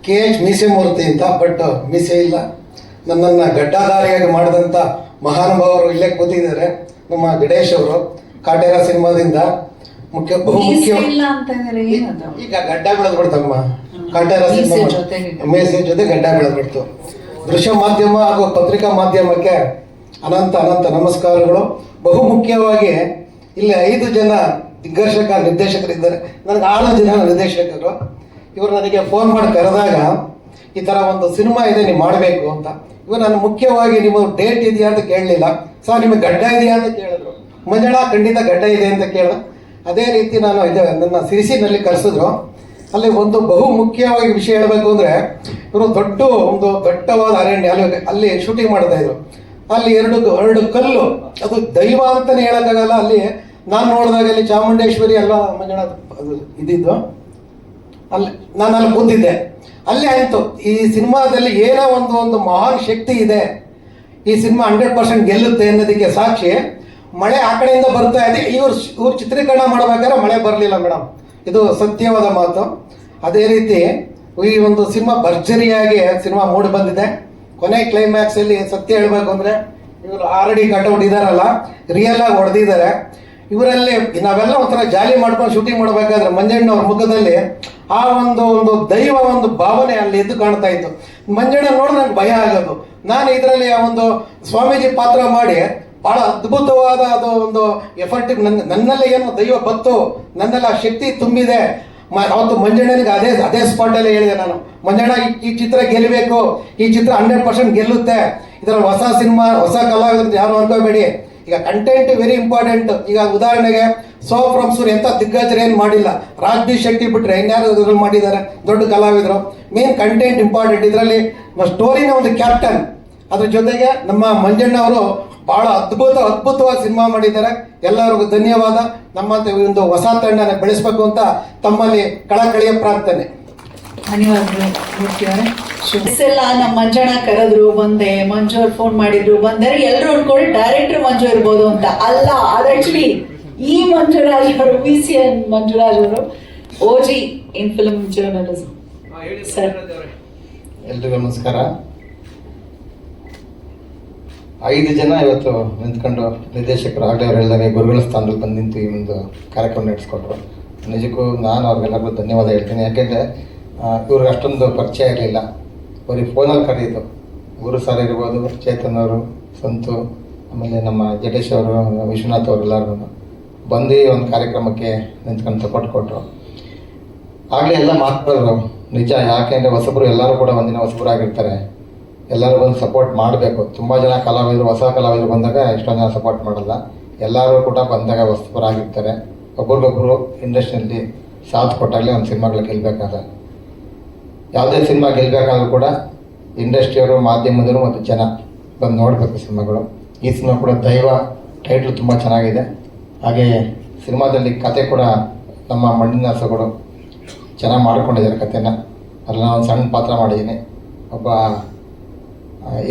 ಕೆ ಎಚ್ ಮೀಸೆ ಮೂರ್ತಿ ಅಂತ ಬಟ್ ಮೀಸೆ ಇಲ್ಲ. ನನ್ನನ್ನು ಗಡ್ಡಾಧಾರಿಯಾಗಿ ಮಾಡಿದಂಥ ಮಹಾನುಭಾವರು ಇಲ್ಲೇ ಕೂತಿದ್ದಾರೆ. ನಮ್ಮ ಗಣೇಶ್ ಅವರು ಕಾಟೇರ ಸಿನಿಮಾದಿಂದ ಮುಖ್ಯ ಬಹುಮುಖ್ಯ ಈಗ ಗಡ್ಡ ಬೆಳೆದ್ಬಿಡ್ತಮ್ಮ. ಕಾಟೇರ ಸಿನಿಮಾ ಜೊತೆಗೆ. ಮೇಸೆ ಜೊತೆ ಗಡ್ಡ ಬೆಳೆದ್ಬಿಡ್ತು. ದೃಶ್ಯ ಮಾಧ್ಯಮ ಹಾಗೂ ಪತ್ರಿಕಾ ಮಾಧ್ಯಮಕ್ಕೆ ಅನಂತ ಅನಂತ ನಮಸ್ಕಾರಗಳು. ಬಹು ಮುಖ್ಯವಾಗಿ ಇಲ್ಲಿ ಐದು ಜನ ದಿಗ್ದರ್ಶಕ ನಿರ್ದೇಶಕರಿದ್ದಾರೆ. ನನಗೆ ಆರು ಜನ ನಿರ್ದೇಶಕರು. ಇವರು ನನಗೆ ಫೋನ್ ಮಾಡಿ ಕರೆದಾಗ, ಈ ಥರ ಒಂದು ಸಿನಿಮಾ ಇದೆ, ನೀವು ಮಾಡಬೇಕು ಅಂತ. ಇವರು ನಾನು ಮುಖ್ಯವಾಗಿ ನಿಮ್ಮ ಡೇಟ್ ಇದೆಯಾ ಅಂತ ಕೇಳಲಿಲ್ಲ. ಸರ್ ನಿಮಗೆ ಗಡ್ಡ ಇದೆಯಾ ಅಂತ ಕೇಳಿದ್ರು. ಮಂಜಳ, ಖಂಡಿತ ಗಡ್ಡ ಇದೆ ಅಂತ ಕೇಳಿದ ಅದೇ ರೀತಿ ನಾನು ಇದು ನನ್ನ ಸಿರಿಸಿನಲ್ಲಿ ಕರೆಸಿದ್ರು. ಅಲ್ಲಿ ಒಂದು ಬಹು ಮುಖ್ಯವಾಗಿ ವಿಷಯ ಹೇಳಬೇಕು ಅಂದರೆ, ಇವರು ದೊಡ್ಡ ಒಂದು ದಟ್ಟವಾದ ಅರಣ್ಯ, ಅಲ್ಲಿ ಅಲ್ಲಿ ಶೂಟಿಂಗ್ ಮಾಡ್ತಾ ಇದ್ರು. ಅಲ್ಲಿ ಎರಡು ಎರಡು ಕಲ್ಲು, ಅದು ದೈವ ಅಂತಲೇ ಹೇಳೋಕ್ಕಾಗಲ್ಲ, ಅಲ್ಲಿ ನಾನು ನೋಡಿದಾಗ ಅಲ್ಲಿ ಚಾಮುಂಡೇಶ್ವರಿ ಅಲ್ಲ ಮಂಜುನಾಥ್, ಅದು ಇದ್ದಿದ್ದು ಅಲ್ಲಿ ನಾನು ಅಲ್ಲಿ ಕೂತಿದ್ದೆ. ಅಲ್ಲೇ ಆಯಿತು. ಈ ಸಿನಿಮಾದಲ್ಲಿ ಏನೋ ಒಂದು ಒಂದು ಮಹಾನ್ ಶಕ್ತಿ ಇದೆ. ಈ ಸಿನಿಮಾ ಹಂಡ್ರೆಡ್ ಪರ್ಸೆಂಟ್ ಗೆಲ್ಲುತ್ತೆ ಅನ್ನೋದಕ್ಕೆ ಸಾಕ್ಷಿ. ಮಳೆ ಆ ಕಡೆಯಿಂದ ಬರ್ತಾ ಇದೆ. ಇವ್ರು ಇವ್ರು ಚಿತ್ರೀಕರಣ ಮಾಡಬೇಕಾದ್ರೆ ಮಳೆ ಬರಲಿಲ್ಲ ಮೇಡಮ್. ಇದು ಸತ್ಯವಾದ ಮಾತು. ಅದೇ ರೀತಿ ಈ ಒಂದು ಸಿನಿಮಾ ಭರ್ಜರಿಯಾಗಿ ಸಿನಿಮಾ ಮೂಡಿ ಬಂದಿದೆ. ಕೊನೆ ಕ್ಲೈಮ್ಯಾಕ್ಸ್ ಅಲ್ಲಿ ಸತ್ಯ ಹೇಳಬೇಕು ಅಂದ್ರೆ ಇವರು ಆಲ್ರೆಡಿ ಕಟ್ಔಟ್ ಇದಾರಲ್ಲ ರಿಯಲ್ ಆಗಿ ಹೊಡೆದಿದ್ದಾರೆ. ಇವರಲ್ಲಿ ನಾವೆಲ್ಲ ಒಂಥರ ಜಾಲಿ ಮಾಡ್ಕೊಂಡು ಶೂಟಿಂಗ್ ಮಾಡಬೇಕಾದ್ರೆ ಮಂಜಣ್ಣವ್ರ ಮುಖದಲ್ಲಿ ಆ ಒಂದು ಒಂದು ದೈವ ಒಂದು ಭಾವನೆ ಅಲ್ಲಿ ಎದ್ದು ಕಾಣ್ತಾ ಇತ್ತು. ಮಂಜಣ್ಣ ನೋಡಿದ್ರೆ ನನಗೆ ಭಯ ಆಗೋದು. ನಾನು ಇದರಲ್ಲಿ ಆ ಒಂದು ಸ್ವಾಮೀಜಿ ಪಾತ್ರ ಮಾಡಿ ಬಹಳ ಅದ್ಭುತವಾದ ಅದು ಒಂದು ಎಫರ್ಟ್ ನನ್ನ ನನ್ನಲ್ಲಿ ಏನು ದೈವ ಬತ್ತು ನನ್ನಲ್ಲಿ ಶಕ್ತಿ ತುಂಬಿದೆ. ಅವತ್ತು ಮಂಜಣ್ಣನಿಗೆ ಅದೇ ಅದೇ ಸ್ಪಾಟಲ್ಲಿ ಹೇಳಿದೆ ನಾನು. ಮಂಜಣ್ಣ, ಈ- ಚಿತ್ರ ಗೆಲ್ಲಬೇಕು, ಈ ಚಿತ್ರ ಹಂಡ್ರೆಡ್ ಪರ್ಸೆಂಟ್ ಗೆಲ್ಲುತ್ತೆ. ಇದರಲ್ಲಿ ಹೊಸ ಸಿನಿಮಾ, ಹೊಸ ಕಲಾವಿದ್ರು ಯಾರು ಅನ್ಕೋಬೇಡಿ. ಈಗ ಕಂಟೆಂಟ್ ವೆರಿ ಇಂಪಾರ್ಟೆಂಟ್ ಈಗ ಉದಾಹರಣೆಗೆ, ಸೋ ಫ್ರಮ್ ಸೂರ್ ಎಂತ ದಿಗ್ಗಜರು ಏನು ಮಾಡಿಲ್ಲ. ರಾಜ್ ಬಿ ಶೆಟ್ಟಿ ಬಿಟ್ಟರೆ ಇನ್ಯಾರು ಇದ್ರಲ್ಲಿ ಮಾಡಿದ್ದಾರೆ? ದೊಡ್ಡ ಕಲಾವಿದರು. ಮೇನ್ ಕಂಟೆಂಟ್ ಇಂಪಾರ್ಟೆಂಟ್ ಇದರಲ್ಲಿ ಸ್ಟೋರಿನ ಒಂದು ಕ್ಯಾಪ್ಟನ್ ಅದ್ರ ಜೊತೆಗೆ ನಮ್ಮ ಮಂಜಣ್ಣ ಅವರು ಬಹಳ ಅದ್ಭುತ ಅದ್ಭುತವಾದ ಸಿನಿಮಾ ಮಾಡಿದ್ದಾರೆ. ಎಲ್ಲರಿಗೂ ಧನ್ಯವಾದ. ನಮ್ಮ ಒಂದು ಹೊಸ ತಂಡನ ಬೆಳೆಸಬೇಕು ಅಂತ ತಮ್ಮಲ್ಲಿ ಕಳಕಳಿಯ ಪ್ರಾರ್ಥನೆ. ಧನ್ಯವಾದಗಳು ನಮ್ಮ ಮಂಜಣ್ಣ ಕರೆದ್ರು ಬಂದೆ. ಮಂಜು ಅವ್ರು ಫೋನ್ ಮಾಡಿದ್ರು ಬಂದರೆ ಎಲ್ಲರೂ ಅನ್ಕೊಂಡು ಡೈರೆಕ್ಟರ್ ಮಂಜು ಇರ್ಬೋದು ಅಂತ. ಅಲ್ಲ ಅದು ಆಕ್ಚುಲಿ ಈ ಮಂಜುರಾಜ್ ಅವರು ವಿ ಸಿ ಎನ್ ಮಂಜುರಾಜ್ ಅವರು OG in film journalism sir ಎಲ್ರಿಗೂ ನಮಸ್ಕಾರ. ಐದು ಜನ ಇವತ್ತು ನಿಂತ್ಕೊಂಡು ನಿರ್ದೇಶಕರು ಅವ್ರು ಹೇಳಿದಾಗ ಗುರುಗಳ ಸ್ಥಾನದಲ್ಲಿ ಬಂದು ನಿಂತು ಈ ಒಂದು ಕಾರ್ಯಕ್ರಮ ನಡೆಸ್ಕೊಟ್ರು. ನಿಜಕ್ಕೂ ನಾನು ಅವ್ರಿಗೆಲ್ಲರಿಗೂ ಧನ್ಯವಾದ ಹೇಳ್ತೀನಿ. ಯಾಕೆಂದರೆ ಇವ್ರಿಗೆ ಅಷ್ಟೊಂದು ಪರಿಚಯ ಇರಲಿಲ್ಲ. ಅವ್ರಿಗೆ ಫೋನಲ್ಲಿ ಕರೆಯಿತು ಗುರು ಸರ್ ಇರ್ಬೋದು ಚೇತನ್ ಅವರು ಸಂತು, ಆಮೇಲೆ ನಮ್ಮ ಜಟೇಶ್ ಅವರು, ವಿಶ್ವನಾಥ್ ಅವರು ಎಲ್ಲರೂ ಬಂದು ಒಂದು ಕಾರ್ಯಕ್ರಮಕ್ಕೆ ನಿಂತ್ಕೊಂಡು ಸಪೋರ್ಟ್ ಕೊಟ್ಟರು ಆಗಲೇ ಎಲ್ಲ ಮಾತಾಡಿದ್ರು ನಿಜ, ಯಾಕೆಂದರೆ ಹೊಸಬ್ರು ಎಲ್ಲರೂ ಕೂಡ ಒಂದಿನ ಹೊಸಬರಾಗಿರ್ತಾರೆ. ಎಲ್ಲರೂ ಬಂದು ಸಪೋರ್ಟ್ ಮಾಡಬೇಕು. ತುಂಬ ಜನ ಕಲಾವಿದರು, ಹೊಸ ಕಲಾವಿದರು ಬಂದಾಗ ಎಷ್ಟೊಂದು ಜನ ಸಪೋರ್ಟ್ ಮಾಡಲ್ಲ. ಎಲ್ಲರೂ ಕೂಡ ಬಂದಾಗ ವಸ್ತುಪರಾಗಿರ್ತಾರೆ ಒಬ್ರಿಗೊಬ್ರು ಇಂಡಸ್ಟ್ರಿಯಲ್ಲಿ ಸಾಥ್ ಕೊಟ್ಟಾಗಲೇ ಒಂದು ಸಿನಿಮಾಗಳು ಗೆಲ್ಲಬೇಕಾದ ಯಾವುದೇ ಸಿನಿಮಾ ಗೆಲ್ಲಬೇಕಾದ್ರೂ ಕೂಡ ಇಂಡಸ್ಟ್ರಿಯವರು, ಮಾಧ್ಯಮದವರು ಮತ್ತು ಜನ ಬಂದು ನೋಡಬೇಕು ಸಿನಿಮಾಗಳು. ಈ ಸಿನಿಮಾ ಕೂಡ ದೈವ ಟೈಟ್ಲ್ ತುಂಬ ಚೆನ್ನಾಗಿದೆ. ಹಾಗೆ ಸಿನಿಮಾದಲ್ಲಿ ಕತೆ ಕೂಡ ನಮ್ಮ ಮಣ್ಣಿನ ಹಸುಗಳು ಚೆನ್ನಾಗಿ ಮಾಡ್ಕೊಂಡಿದ್ದಾರೆ ಕತೆನ. ಅದ್ರಲ್ಲಿ ನಾನು ಒಂದು ಸಣ್ಣ ಪಾತ್ರ ಮಾಡಿದ್ದೀನಿ. ಒಬ್ಬ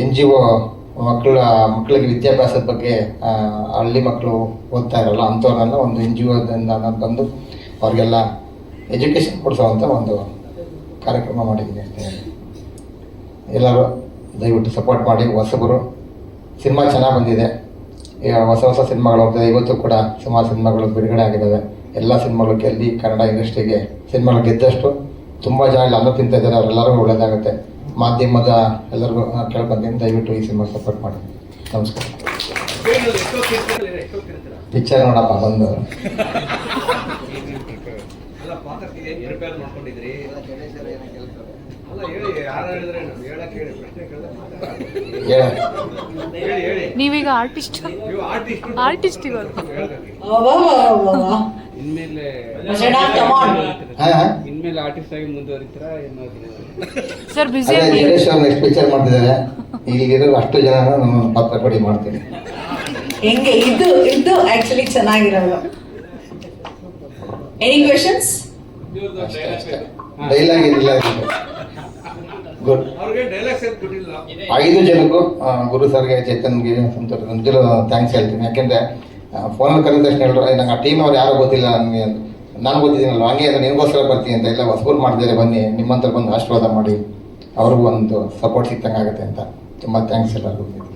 ಎನ್ ಜಿ ಒ ಮಕ್ಕಳ, ಮಕ್ಕಳಿಗೆ ವಿದ್ಯಾಭ್ಯಾಸದ ಬಗ್ಗೆ ಹಳ್ಳಿ ಮಕ್ಕಳು ಓದ್ತಾ ಇರಲ್ಲ ಅಂಥವ್ರನ್ನೆಲ್ಲ ಒಂದು ಎನ್ ಜಿ ಒದಿಂದ ಬಂದು ಅವ್ರಿಗೆಲ್ಲ ಎಜುಕೇಷನ್ ಕೊಡಿಸೋವಂಥ ಒಂದು ಕಾರ್ಯಕ್ರಮ ಮಾಡಿದ್ದೀನಿ ಹೇಳಿ. ಎಲ್ಲರೂ ದಯವಿಟ್ಟು ಸಪೋರ್ಟ್ ಮಾಡಿ, ಹೊಸಬರು. ಸಿನಿಮಾ ಚೆನ್ನಾಗಿ ಬಂದಿದೆ. ಈಗ ಹೊಸ ಹೊಸ ಸಿನಿಮಾಗಳು ಹೋಗ್ತದೆ. ಇವತ್ತು ಕೂಡ ಸುಮಾರು ಸಿನಿಮಾಗಳು ಬಿಡುಗಡೆ ಆಗಿದ್ದಾವೆ ಎಲ್ಲ ಸಿನಿಮಾಗಳು ಗೆಲ್ಲಿ ಕನ್ನಡ ಇಂಡಸ್ಟ್ರಿಗೆ ಸಿನಿಮಾಗಳು ಗೆದ್ದಷ್ಟು ತುಂಬ ಜನ ಇಲ್ಲಿ ಅನ್ನ ತಿಂತ ಇದ್ದಾರೆ. ಅವರೆಲ್ಲರಿಗೂ ಒಳ್ಳೇದಾಗುತ್ತೆ. ಮಾಧ್ಯಮದ ಎಲ್ಲರಿಗೂ ಕೇಳ್ಕೊಂತೀನಿ ದಯವಿಟ್ಟು ಈ ಸಿನಿಮಾ ಸಪೋರ್ಟ್ ಮಾಡಿ. ನಮಸ್ಕಾರ. ಪಿಕ್ಚರ್ ನೋಡಪ್ಪ ಬಂದು ಪ್ರಿಪೇರ್ ಮಾಡ್ಕೊಂಡಿದ್ರಿ ಅಲ್ಲ ಹೇಳಿ ಯಾರು ಹೇಳಿದ್ರೆ ಹೇಳಕ್ ಹೇಳಿ ಪ್ರಶ್ನೆ ಹೇಳಿ ಹೇಳಿ ನೀವೀಗ ಆರ್ಟಿಸ್ಟ್ ನೀವು ಆರ್ಟಿಸ್ಟ್ ಇವರು ಇನ್ಮೇಲೆ ಇನ್ಮೇಲೆ ಆರ್ಟಿಸ್ಟ್ ಆಗಿ ಮುಂದುವರಿತೀರಾ ಸರ್ ಬಿಸಿ ನೆಕ್ಸ್ಟ್ ಪಿಕ್ಚರ್ ಮಾಡ್ತಿದ್ದಾರೆ. ಈಗಿರೋ ಅಷ್ಟು ಜನ ನಾನು ಪಾತ್ರ ಕೊಡಿ ಮಾಡ್ತೀನಿ. ಹೆಂಗೆ? ಇದು ಇದು ಆಕ್ಚುಲಿ ಚೆನ್ನಾಗಿರಲ್ಲ. ಎನಿ ಕ್ವೆಶನ್ಸ್ ಡೈಲಾಗ್ ಏನಿಲ್ಲ. ಐದು ಜನಕ್ಕೂ ಗುರು ಸರ್ಗೆ ಚೇತನ್ಗೆ ಸಂತೋಷ ನಿಜಲು ಥ್ಯಾಂಕ್ಸ್ ಹೇಳ್ತೀನಿ. ಯಾಕೆಂದ್ರೆ ಫೋನಲ್ಲಿ ಕರೆದ ತಕ್ಷಣ ಹೇಳಿದ್ರು "ಏ, ನಂಗೆ ಆ ಟೀಮ್ ಅವ್ರು ಯಾರು ಗೊತ್ತಿಲ್ಲ ನನಗೆ ನಾನು ಗೊತ್ತಿದ್ದೀನಲ್ಲ ಹಂಗೆ ಅಂದ್ರೆ ನಿಮಗೋಸ್ಕರ ಬರ್ತೀನಿ ಅಂತ ಇಲ್ಲ ಹೊಸಬರು ಮಾಡಿದರೆ ಬನ್ನಿ. ನಿಮ್ಮಂತ ಬಂದು ಆಶೀರ್ವಾದ ಮಾಡಿ. ಅವ್ರಿಗೂ ಒಂದು ಸಪೋರ್ಟ್ ಸಿಕ್ತಂಗೆ ಆಗುತ್ತೆ ಅಂತ. ತುಂಬ ಥ್ಯಾಂಕ್ಸ್ ಎಲ್ಲರಿಗೂ.